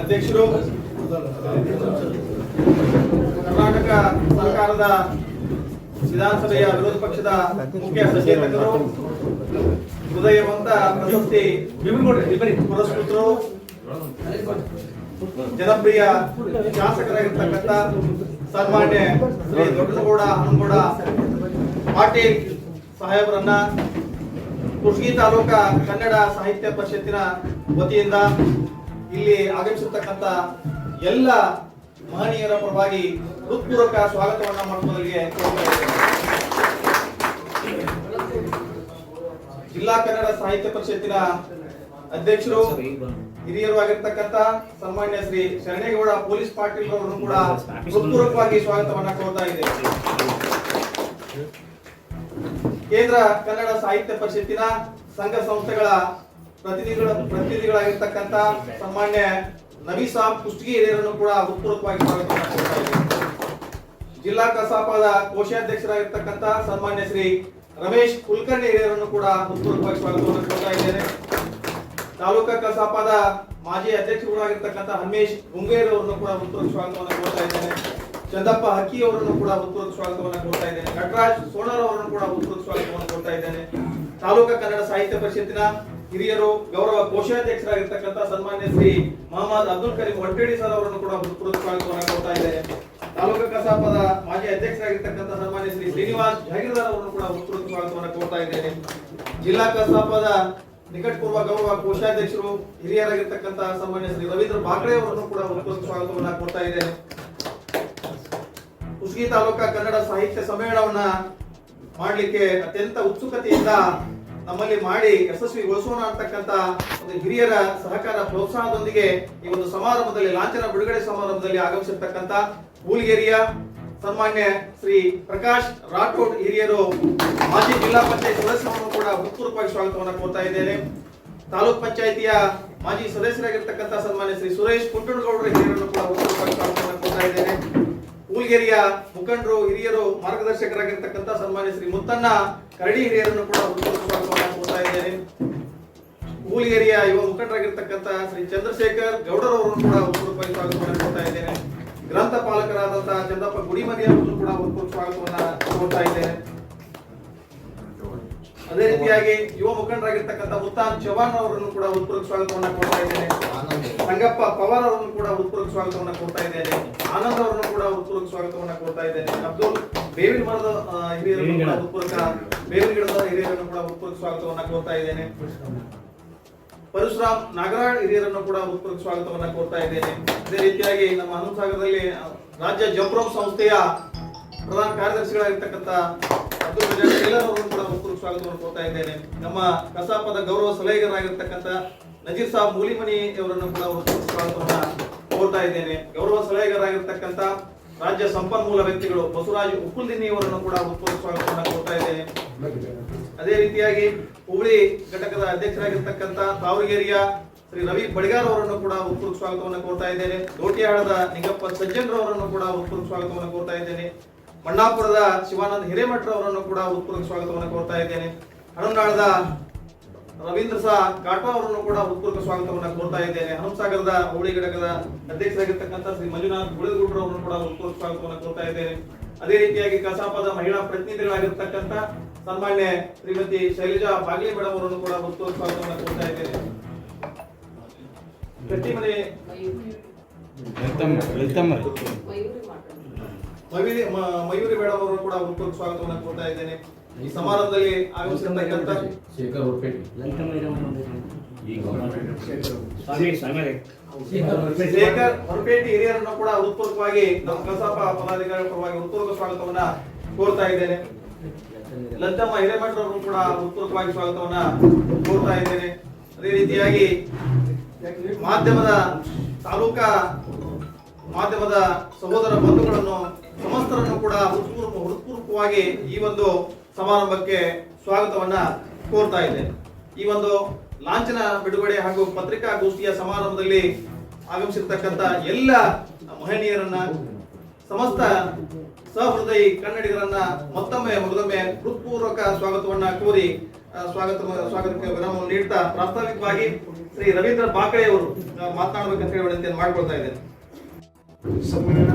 ಅಧ್ಯಕ್ಷರು, ಕರ್ನಾಟಕ ಸರ್ಕಾರದ ವಿಧಾನಸಭೆಯ ವಿರೋಧ ಪಕ್ಷದ ಮುಖ್ಯ ಸಚೇತಕರು, ಹೃದಯವಂತ ಪ್ರಶಸ್ತಿ ಪುರಸ್ಕೃತರು, ಜನಪ್ರಿಯ ಶಾಸಕರಾಗಿರ್ತಕ್ಕಂಥ ಸನ್ಮಾನ್ಯ ಶ್ರೀ ದೊಡ್ಡನಗೌಡ, ಹನುಮಗೌಡ, ಪಾಟೀಲ್ ಸಾಹೇಬರನ್ನ ಕುಷ್ಟಗಿ ತಾಲೂಕಾ ಕನ್ನಡ ಸಾಹಿತ್ಯ ಪರಿಷತ್ತಿನ ವತಿಯಿಂದ ಇಲ್ಲಿ ಆಗಮಿಸಿರ್ತಕ್ಕಂಥ ಎಲ್ಲ ಮಹನೀಯರ ಪರವಾಗಿ ಹೃತ್ಪೂರ್ವಕ ಸ್ವಾಗತವನ್ನ ಮಾಡುವುದರಿಗೆ ಜಿಲ್ಲಾ ಕನ್ನಡ ಸಾಹಿತ್ಯ ಪರಿಷತ್ತಿನ ಅಧ್ಯಕ್ಷರು, ಹಿರಿಯರು ಆಗಿರ್ತಕ್ಕಂಥ ಸನ್ಮಾನ್ಯ ಶ್ರೀ ಶರಣೇಗೌಡ ಪೊಲೀಸ್ ಪಾಟೀಲ್ ಅವರನ್ನು ಕೂಡ ಹೃತ್ಪೂರ್ವಕವಾಗಿ ಸ್ವಾಗತವನ್ನ ಕೋರ್ತಾ ಇದೆ ಕೇಂದ್ರ ಕನ್ನಡ ಸಾಹಿತ್ಯ ಪರಿಷತ್ತಿನ ಸಂಘ ಸಂಸ್ಥೆಗಳ ಪ್ರತಿನಿಧಿಗಳ ಪ್ರತಿನಿಧಿಗಳಾಗಿರ್ತಕ್ಕಂಥ ಸನ್ಮಾನ್ಯ ನವಿ ಸಾಬ್ ಕುಷ್ಟಗಿ ಹಿರಿಯರನ್ನು ಕೂಡ ಹೃತ್ಪೂರ್ವಕವಾಗಿ ಜಿಲ್ಲಾ ಕಸಾಪದ ಕೋಶಾಧ್ಯಕ್ಷರಾಗಿರ್ತಕ್ಕಂಥ ಸನ್ಮಾನ್ಯ ಶ್ರೀ ರಮೇಶ್ ಕುಲಕರ್ಣಿ ಹಿರಿಯರನ್ನು ಕೂಡ ಹೃತ್ಪೂರ್ವಕವಾಗಿ ಸ್ವಾಗತವನ್ನು ಕೊಡ್ತಾ ಇದ್ದೇನೆ. ತಾಲೂಕಾ ಕಸಾಪದ ಮಾಜಿ ಅಧ್ಯಕ್ಷರಾಗಿರ್ತಕ್ಕಂಥ ಹನ್ಮೇಶ್ ಗುಂಗೇರ್ ಅವರನ್ನು ಕೂಡ ಹೃತ್ಪೂರ್ವಕ ಸ್ವಾಗತವನ್ನು ಕೊಡ್ತಾ ಇದ್ದೇನೆ. ಚಂದಪ್ಪ ಹಕ್ಕಿ ಅವರನ್ನು ಕೂಡ ಹೃತ್ಪೂರ್ವಕ ಸ್ವಾಗತವನ್ನು ಕೊಡ್ತಾ ಇದ್ದೇನೆ. ನಟರಾಜ್ ಸೋಣರ್ ಅವರನ್ನು ಕೂಡ ಹೃತ್ಪೂರ್ವಕ ಸ್ವಾಗತವನ್ನು ಕೊಡ್ತಾ ಇದ್ದೇನೆ. ತಾಲೂಕಾ ಕನ್ನಡ ಸಾಹಿತ್ಯ ಪರಿಷತ್ತಿನ ಹಿರಿಯರು ಗೌರವ ಕೋಶಾಧ್ಯಕ್ಷರಾಗಿರ್ತಕ್ಕಂಥ ಸನ್ಮಾನ್ಯ ಶ್ರೀ ಮೊಹಮ್ಮದ್ ಅಬ್ದುಲ್ ಕರೀಂ ಹೊಟ್ಟೆಡಿ ಸರ್ ಅವರನ್ನು ಕೂಡ ಹೃತ್ಪೂರ್ವಕ ಸ್ವಾಗತವನ್ನು ಕೋರ್ತಾ ಇದ್ದೇನೆ. ತಾಲೂಕಾ ಕಸಾಪದ ಮಾಜಿ ಅಧ್ಯಕ್ಷರಾಗಿರ್ತಕ್ಕಂಥ ಸನ್ಮಾನ್ಯ ಶ್ರೀ ಶ್ರೀನಿವಾಸ್ ಜಾಗೀರ್ದಾರ್ ಅವರನ್ನು ಕೂಡ ಉತ್ಕೃತ ಸ್ವಾಗತವನ್ನು ಕೊಡ್ತಾ ಇದ್ದೇನೆ. ಜಿಲ್ಲಾ ಕಸಾಪದ ನಿಕಟಪೂರ್ವ ಗೌರವ ಕೋಶಾಧ್ಯಕ್ಷರು, ಹಿರಿಯರಾಗಿರ್ತಕ್ಕಂಥ ಸನ್ಮಾನ್ಯ ಶ್ರೀ ರವೀಂದ್ರ ಬಾಕ್ರೆ ಅವರನ್ನು ಕೂಡ ಉತ್ಕೃತ ಸ್ವಾಗತವನ್ನ ಕೊಡ್ತಾ ಇದ್ದೇನೆ. ಕುಸ್ಗಿ ತಾಲೂಕಾ ಕನ್ನಡ ಸಾಹಿತ್ಯ ಸಮ್ಮೇಳನವನ್ನ ಮಾಡಲಿಕ್ಕೆ ಅತ್ಯಂತ ಉತ್ಸುಕತೆಯಿಂದ ನಮ್ಮಲ್ಲಿ ಮಾಡಿ ಯಶಸ್ವಿಗೊಳಿಸೋಣ ಅಂತಕ್ಕಂಥ ಒಂದು ಹಿರಿಯರ ಸಹಕಾರ ಪ್ರೋತ್ಸಾಹದೊಂದಿಗೆ ಈ ಒಂದು ಸಮಾರಂಭದಲ್ಲಿ, ಲಾಂಛನ ಬಿಡುಗಡೆ ಸಮಾರಂಭದಲ್ಲಿ ಆಗಮಿಸಿರ್ತಕ್ಕಂಥ ಮೂಲಿಗೆರೆಯ ಸನ್ಮಾನ್ಯ ಶ್ರೀ ಪ್ರಕಾಶ್ ರಾಠೋಡ್ ಹಿರಿಯರು, ಮಾಜಿ ಜಿಲ್ಲಾ ಪಂಚಾಯತ್ ಸದಸ್ಯರನ್ನು ಕೂಡ ಹೃತ್ಪೂರ್ವಕವಾಗಿ ಸ್ವಾಗತವನ್ನು ಕೋರ್ತಾ ಇದ್ದೇನೆ. ತಾಲೂಕ್ ಪಂಚಾಯಿತಿಯ ಮಾಜಿ ಸದಸ್ಯರಾಗಿರ್ತಕ್ಕಂಥ ಸನ್ಮಾನ್ಯ ಶ್ರೀ ಸುರೇಶ್ ಕುಂಟಣಗೌಡರ ಹಿರಿಯರನ್ನು ಕೂಡ ಹೃತ್ಪೂರ್ವಕವಾಗಿ ಸ್ವಾಗತವನ್ನು ಕೋರ್ತಾ ಇದ್ದೇನೆ. ಹೂಲ್ಗೇರಿಯ ಮುಖಂಡರು, ಹಿರಿಯರು, ಮಾರ್ಗದರ್ಶಕರಾಗಿರ್ತಕ್ಕಂಥ ಸನ್ಮಾನ್ಯ ಶ್ರೀ ಮುತ್ತಣ್ಣ ಕರಡಿ ಹಿರಿಯರನ್ನು ಕೂಡ ಹೋಗ್ತಾ ಇದ್ದೇನೆ ಕೂಲ್ಗೆರೆಯ ಯುವ ಮುಖಂಡರಾಗಿರ್ತಕ್ಕಂಥ ಶ್ರೀ ಚಂದ್ರಶೇಖರ್ ಗೌಡರವರನ್ನು ಕೂಡ ಹೃತ್ಪೂರ್ವಕವಾಗಿ ಸ್ವಾಗತವನ್ನು ಇದ್ದೇನೆ. ಗ್ರಂಥ ಪಾಲಕರಾದಂತಹ ಚಂದಪ್ಪ ಗುಡಿಮನಿ ಅವರನ್ನು ಕೂಡ ಹೃತ್ಪೂರ್ವಕ ಸ್ವಾಗತವನ್ನು ಕೋರ್ತಾ ಇದ್ದೇನೆ. ಅದೇ ರೀತಿಯಾಗಿ ಯುವ ಮುಖಂಡರಾಗಿರ್ತಕ್ಕಂಥ ಮುತ್ತಾನ್ ಚವಾನ್ ಅವರನ್ನು ಕೂಡ ಉತ್ಪೂರ್ವ ಸ್ವಾಗತವನ್ನ ಕೊಡ್ತಾ ಇದ್ದೇನೆ. ಸಂಗಪ್ಪ ಪವಾರ್ ಅವರನ್ನು ಕೂಡ ಉತ್ಪೂರ್ವ ಸ್ವಾಗತವನ್ನ ಕೊಡ್ತಾ ಇದ್ದೇನೆ. ಆನಂದ್ ಅವರನ್ನು ಕೂಡ ಉತ್ಪೂರ್ವ ಸ್ವಾಗತವನ್ನ ಕೊಡ್ತಾ ಇದ್ದೇನೆ. ಅಬ್ದುಲ್ ಬೇವಿನ ಮರದ ಹಿರಿಯರನ್ನು ಕೂಡ ಹೃತ್ಪೂರ್ವಕ ಬೇವಿನ ಗಿಡದ ಹಿರಿಯರನ್ನು ಕೂಡ ಹೃತ್ಪೂರ್ವಕ ಸ್ವಾಗತವನ್ನ ಕೋರ್ತಾ ಇದ್ದೇನೆ. ಪರಶುರಾಮ್ ನಾಗರಾಳ್ ಹಿರಿಯರನ್ನು ಕೂಡ ಹೃತ್ಪೂರ್ವಕ ಸ್ವಾಗತವನ್ನ ಕೋರ್ತಾ ಇದ್ದೇನೆ. ಅದೇ ರೀತಿಯಾಗಿ ನಮ್ಮ ಹನುಮಸಾಗರದಲ್ಲಿ ರಾಜ್ಯ ಜಂಪ್ರೋಮ್ ಸಂಸ್ಥೆಯ ಪ್ರಧಾನ ಕಾರ್ಯದರ್ಶಿಗಳಾಗಿರ್ತಕ್ಕಂಥ ಅಬ್ದುಲ್ ರಜಾಕ್ ಟೇಲರ್ ಅವರನ್ನು ಕೂಡ ಹೃತ್ಪೂರ್ವಕ ಸ್ವಾಗತವನ್ನು ಕೋರ್ತಾ ಇದ್ದೇನೆ. ನಮ್ಮ ಕಸಾಪದ ಗೌರವ ಸಲಹೆಗಾರರಾಗಿರ್ತಕ್ಕಂಥ ನಜೀರ್ ಸಾಬ್ ಮೂಲಿಮನಿ ಅವರನ್ನು ಕೂಡ ಹೃತ್ಪೂರ್ವಕ ಸ್ವಾಗತವನ್ನ ಕೋರ್ತಾ ಇದ್ದೇನೆ. ಗೌರವ ಸಲಹೆಗಾರರಾಗಿರ್ತಕ್ಕಂಥ ರಾಜ್ಯ ಸಂಪನ್ಮೂಲ ವ್ಯಕ್ತಿಗಳು ಬಸವರಾಜ್ ಉಪ್ಪುಲ್ದಿನ್ನಿ ಅವರನ್ನು ಕೂಡ ಸ್ವಾಗತವನ್ನು ಕೋರ್ತಾ ಇದ್ದೇನೆ ಅದೇ ರೀತಿಯಾಗಿ ಹುಬ್ಳಿ ಘಟಕದ ಅಧ್ಯಕ್ಷರಾಗಿರ್ತಕ್ಕಂಥ ತಾವರಗೇರಿಯ ಶ್ರೀ ರವಿ ಬಡಿಗಾರ್ ಅವರನ್ನು ಕೂಡ ಉತ್ಪೂರ್ವ ಸ್ವಾಗತವನ್ನು ಕೋರ್ತಾ ಇದ್ದೇನೆ. ದೋಟಿಯಾಳದ ನಿಂಗಪ್ಪ ಸಜ್ಜನ್ರ ಅವರನ್ನು ಕೂಡ ಉತ್ಪೂರ್ವ ಸ್ವಾಗತವನ್ನು ಕೋರ್ತಾ ಇದ್ದೇನೆ. ಮಣ್ಣಾಪುರದ ಶಿವಾನಂದ ಹಿರೇಮಠ್ರ ಅವರನ್ನು ಕೂಡ ಉತ್ಪೂರ್ವ ಸ್ವಾಗತವನ್ನು ಕೋರ್ತಾ ಇದ್ದೇನೆ. ಹಣಂದಾಳದ ರವೀಂದ್ರ ಸಹ ಕಾಟ್ವಾ ಅವರನ್ನು ಕೂಡ ಹೃತ್ಪೂರ್ವಕ ಸ್ವಾಗತವನ್ನು ಕೋರ್ತಾ ಇದ್ದೇನೆ. ಹಂಸಾಗರದ ಹೋಳಿ ಘಟಕದ ಅಧ್ಯಕ್ಷರಾಗಿರ್ತಕ್ಕಂಥ ಶ್ರೀ ಮಂಜುನಾಥ್ ಗುಳಗುಡ್ರ ಅವರನ್ನು ಕೂಡ ಹೃತ್ಪೂರ್ವಕ ಸ್ವಾಗತವನ್ನು ಕೋರ್ತಾ ಇದ್ದೇನೆ. ಅದೇ ರೀತಿಯಾಗಿ ಕಸಾಪದ ಮಹಿಳಾ ಪ್ರತಿನಿಧಿಗಳಾಗಿರ್ತಕ್ಕಂಥ ಸನ್ಮಾನ್ಯ ಶ್ರೀಮತಿ ಶೈಲಜಾ ಬಾಗ್ಲಿ ಮೇಡಮ್ ಅವರನ್ನು ಕೂಡ ಹೃತ್ಪೂರ್ವಕ ಸ್ವಾಗತವನ್ನು ಕೋರ್ತಾ ಇದ್ದೇನೆ. ಗಟ್ಟಿಮನೆ ಮಯೂರಿ ಮ- ಮಯೂರಿ ಮೇಡಮ್ ಅವರನ್ನು ಕೂಡ ಹೃತ್ಪೂರ್ವಕ ಸ್ವಾಗತವನ್ನು ಕೋರ್ತಾ ಇದ್ದೇನೆ. ಈ ಸಮಾರಂಭದಲ್ಲಿ ಆಗಮಿಸಿರ್ತಕ್ಕಂಥ ಶೇಖರ್ ಉರ್ಪೇಟಿ ಶೇಖರ್ ಹೊರಪೇಟೆ ಹಿರಿಯರನ್ನು ಕೂಡ ಹೃತ್ಪೂರ್ವಕವಾಗಿ ನಮ್ಮ ಕಸಾಪ ಪದಾಧಿಕಾರಿಗಳ ಪರವಾಗಿ ಹೃತ್ಪೂರ್ವಕ ಸ್ವಾಗತವನ್ನ ಕೋರ್ತಾ ಇದ್ದೇನೆ. ಲಂಚಮ್ಮ ಹಿರೇಮಠರನ್ನು ಕೂಡ ಹೃತ್ಪೂರ್ವಕವಾಗಿ ಸ್ವಾಗತವನ್ನ ಕೋರ್ತಾ ಇದ್ದೇನೆ. ಅದೇ ರೀತಿಯಾಗಿ ಮಾಧ್ಯಮದ ತಾಲೂಕಾ ಮಾಧ್ಯಮದ ಸಹೋದರ ಬಂಧುಗಳನ್ನು ಸಮಸ್ತರನ್ನು ಕೂಡ ಹೃತ್ಪೂರ್ವ ಹೃತ್ಪೂರ್ವಕವಾಗಿ ಈ ಒಂದು ಸಮಾರಂಭಕ್ಕೆ ಸ್ವಾಗತವನ್ನ ಕೋರ್ತಾ ಇದೆ ಈ ಒಂದು ಲಾಂಛನ ಬಿಡುಗಡೆ ಹಾಗೂ ಪತ್ರಿಕಾಗೋಷ್ಠಿಯ ಸಮಾರಂಭದಲ್ಲಿ ಆಗಮಿಸಿರ್ತಕ್ಕಂಥ ಎಲ್ಲ ಮಹನೀಯರನ್ನ, ಸಮಸ್ತ ಸಹೃದಯಿ ಕನ್ನಡಿಗರನ್ನ ಮತ್ತೊಮ್ಮೆ ಮೊದಲೊಮ್ಮೆ ಹೃತ್ಪೂರ್ವಕ ಸ್ವಾಗತವನ್ನ ಕೋರಿ ಸ್ವಾಗತ, ಸ್ವಾಗತಕ್ಕೆ ವಿರಾಮವನ್ನು ನೀಡ್ತಾ ಪ್ರಾಸ್ತಾವಿಕವಾಗಿ ಶ್ರೀ ರವೀಂದ್ರ ಬಾಕಳೆ ಅವರು ಮಾತನಾಡಬೇಕಂತ ಹೇಳಿ ಮಾಡ್ಕೊಳ್ತಾ ಇದ್ದೇನೆ. ಸಮ್ಮೇಳನ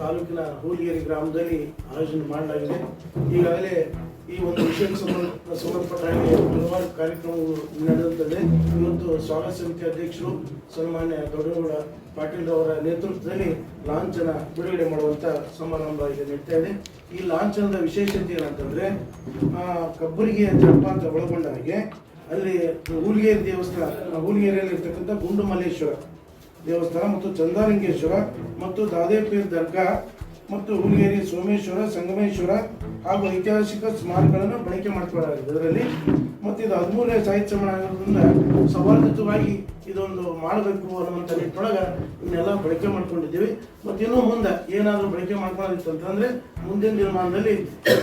ತಾಲೂಕಿನ ಹೂಲಿಗೆರೆ ಗ್ರಾಮದಲ್ಲಿ ಆಯೋಜನೆ ಮಾಡಲಾಗಿದೆ. ಈಗಾಗಲೇ ಈ ಒಂದು ವಿಷಯಕ್ಕೆ ಸಂಬಂಧ ಸಂಬಂಧಪಟ್ಟ ಹಾಗೆ ಹಲವಾರು ಕಾರ್ಯಕ್ರಮಗಳು ನಡೆಯುತ್ತದೆ ಇವತ್ತು ಸ್ವಾಗತ ಸಮಿತಿ ಅಧ್ಯಕ್ಷರು ಸನ್ಮಾನ್ಯ ದೊಡ್ಡಗೌಡ ಪಾಟೀಲ್ ಅವರ ನೇತೃತ್ವದಲ್ಲಿ ಲಾಂಛನ ಬಿಡುಗಡೆ ಮಾಡುವಂತ ಸಮಾರಂಭ ಇದೆ ನಡೀತಾ ಇದೆ. ಈ ಲಾಂಛನದ ವಿಶೇಷತೆ ಏನಂತಂದ್ರೆ ಅಂತ ಒಳಗೊಂಡ ಹಾಗೆ ಅಲ್ಲಿ ಹೂಲ್ಗೇರಿ ದೇವಸ್ಥಾನ ಹೂಲ್ಗೇರಿಯಲ್ಲಿ ಇರ್ತಕ್ಕಂಥ ಗುಂಡು ಮಲ್ಲೇಶ್ವರ ದೇವಸ್ಥಾನ ಮತ್ತು ಚಂದಾಲಿಂಗೇಶ್ವರ ಮತ್ತು ದಾದೇಪೀರ್ ದರ್ಗಾ ಮತ್ತು ಹುಲಿಗೇರಿ ಸೋಮೇಶ್ವರ, ಸಂಗಮೇಶ್ವರ ಹಾಗೂ ಐತಿಹಾಸಿಕ ಸ್ಮಾರಕಗಳನ್ನು ಬಳಕೆ ಮಾಡಿಕೊಳ್ಳಲಾಗಿದೆ. ಇದರಲ್ಲಿ ಮತ್ತು ಇದು ಹದಿಮೂರನೇ ಸಾಹಿತ್ಯ ಸಮ್ಮೇಳನ ಆಗಿರೋದ್ರಿಂದ ಸವಾಲಿತವಾಗಿ ಇದೊಂದು ಮಾಡಬೇಕು ಅನ್ನುವಂಥ ನಿಟ್ಟಿನೊಳಗೆ ಇವನ್ನೆಲ್ಲ ಬಳಕೆ ಮಾಡ್ಕೊಂಡಿದ್ದೀವಿ. ಮತ್ತು ಇನ್ನೂ ಮುಂದೆ ಏನಾದರೂ ಬಳಕೆ ಮಾಡ್ಕೊಳ್ಳೋದಿತ್ತು ಅಂತಂದರೆ ಮುಂದಿನ ದಿನಮಾನದಲ್ಲಿ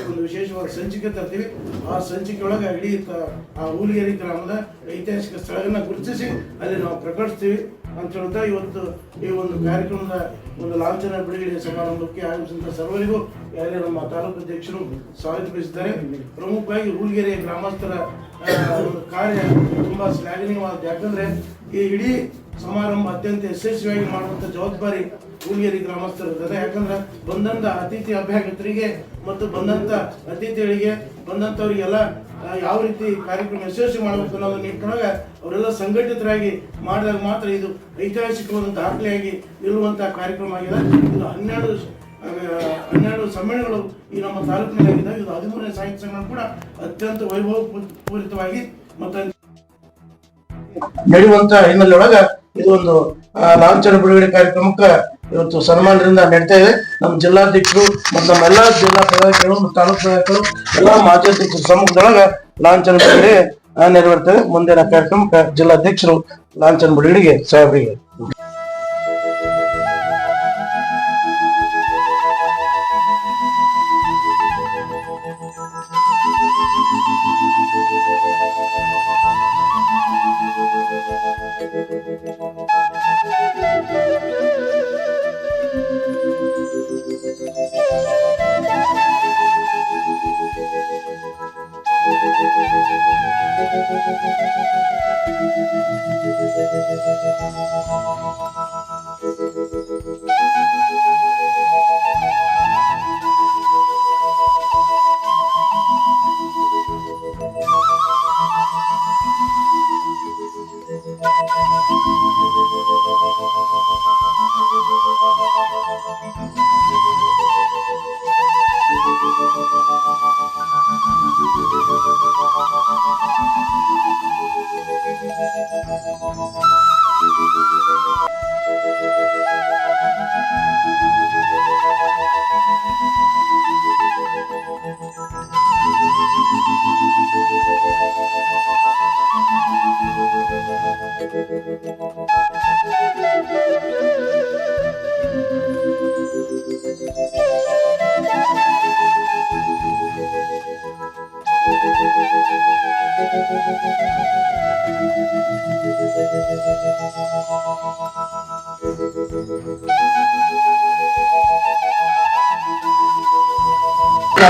ಒಂದು ವಿಶೇಷವಾದ ಸಂಚಿಕೆ ತರ್ತೀವಿ. ಆ ಸಂಚಿಕೆಯೊಳಗೆ ಇಡೀ ಆ ಹೂಲಿಗೇರಿ ಗ್ರಾಮದ ಐತಿಹಾಸಿಕ ಸ್ಥಳಗಳನ್ನ ಗುರುತಿಸಿ ಅಲ್ಲಿ ನಾವು ಪ್ರಕಟಿಸ್ತೀವಿ. ಅಂತ ಹೇಳ್ತಾ ಇವತ್ತು ಈ ಒಂದು ಕಾರ್ಯಕ್ರಮದ ಒಂದು ಲಾಂಛನ ಬಿಡುಗಡೆ ಸಮಾರಂಭಕ್ಕೆ ಆಗಮಿಸಿದ ಸರ್ವರಿಗೂ ಯಾರೇ ನಮ್ಮ ತಾಲೂಕು ಅಧ್ಯಕ್ಷರು ಸ್ವಾಗತ ಬಯಸಿದ್ದಾರೆ. ಪ್ರಮುಖವಾಗಿ ಹೂಲ್ಗೆರೆ ಗ್ರಾಮಸ್ಥರ ಕಾರ್ಯ ತುಂಬಾ ಶ್ಲಾಘನೀಯವಾದ ಯಾಕಂದ್ರೆ ಈ ಇಡೀ ಸಮಾರಂಭ ಅತ್ಯಂತ ಯಶಸ್ವಿಯಾಗಿ ಮಾಡುವಂತ ಜವಾಬ್ದಾರಿ ಹೂಲ್ಗೆರೆ ಗ್ರಾಮಸ್ಥರ ಇರ್ತದೆ ಯಾಕಂದ್ರೆ ಬಂದಂತ ಅತಿಥಿ ಅಭ್ಯಾಗತರಿಗೆ ಮತ್ತು ಬಂದಂತ ಅತಿಥಿಗಳಿಗೆ ಬಂದಂತವರಿಗೆಲ್ಲ ಯಾವ ರೀತಿ ಕಾರ್ಯಕ್ರಮ ಯಶಸ್ವಿ ಮಾಡಬೇಕು ಅನ್ನೋದು ನಿಟ್ಟಿನೊಳಗೆ ಅವರೆಲ್ಲ ಸಂಘಟಿತರಾಗಿ ಮಾಡಿದಾಗ ಮಾತ್ರ ಇದು ಐತಿಹಾಸಿಕವಾದ ದಾಖಲೆಯಾಗಿ ಇರುವಂತಹ ಕಾರ್ಯಕ್ರಮ ಆಗಿದೆ. ಇದು ಹನ್ನೆರಡು ಹನ್ನೆರಡು ಸಮ್ಮೇಳನಗಳು ಈ ನಮ್ಮ ತಾಲೂಕಿನಲ್ಲಿ ಆಗಿದೆ ಇದು ಹದಿಮೂರನೇ ಸಾಹಿತ್ಯ ಸಮ್ಮೇಳನ ಕೂಡ ಅತ್ಯಂತ ವೈಭವ ಪೂರಿತವಾಗಿ ಮತ್ತು ನಡೆಯುವಂತಹ ಹಿನ್ನೆಲೆಯೊಳಗ ಇದೊಂದು ಒಂದು ಲಾಂಛನ ಬಿಡುಗಡೆ ಕಾರ್ಯಕ್ರಮಕ್ಕೆ ಇವತ್ತು ಸನ್ಮಾನದಿಂದ ನಡೀತಾ ಇದೆ. ನಮ್ಮ ಜಿಲ್ಲಾಧ್ಯಕ್ಷರು ಮತ್ತು ನಮ್ಮ ಎಲ್ಲಾ ಜಿಲ್ಲಾ ಪ್ರಧಾನಿಗಳು ಮತ್ತು ತಾಲೂಕು ಪ್ರಧಾನಿಗಳು ಎಲ್ಲಾ ಮಾಜಿ ಅಧ್ಯಕ್ಷರ ಸಮ್ಮುಖದೊಳಗ ಲಾಂಛನ ಬಿಡುಗಡೆ ನೆರವೇರ್ತೇವೆ ಮುಂದಿನ ಕಾರ್ಯಕ್ರಮಕ್ಕೆ ಜಿಲ್ಲಾಧ್ಯಕ್ಷರು ಲಾಂಛನ ಬಿಡುಗಡೆಗೆ ಸಾಹೇಬರಿಗೆ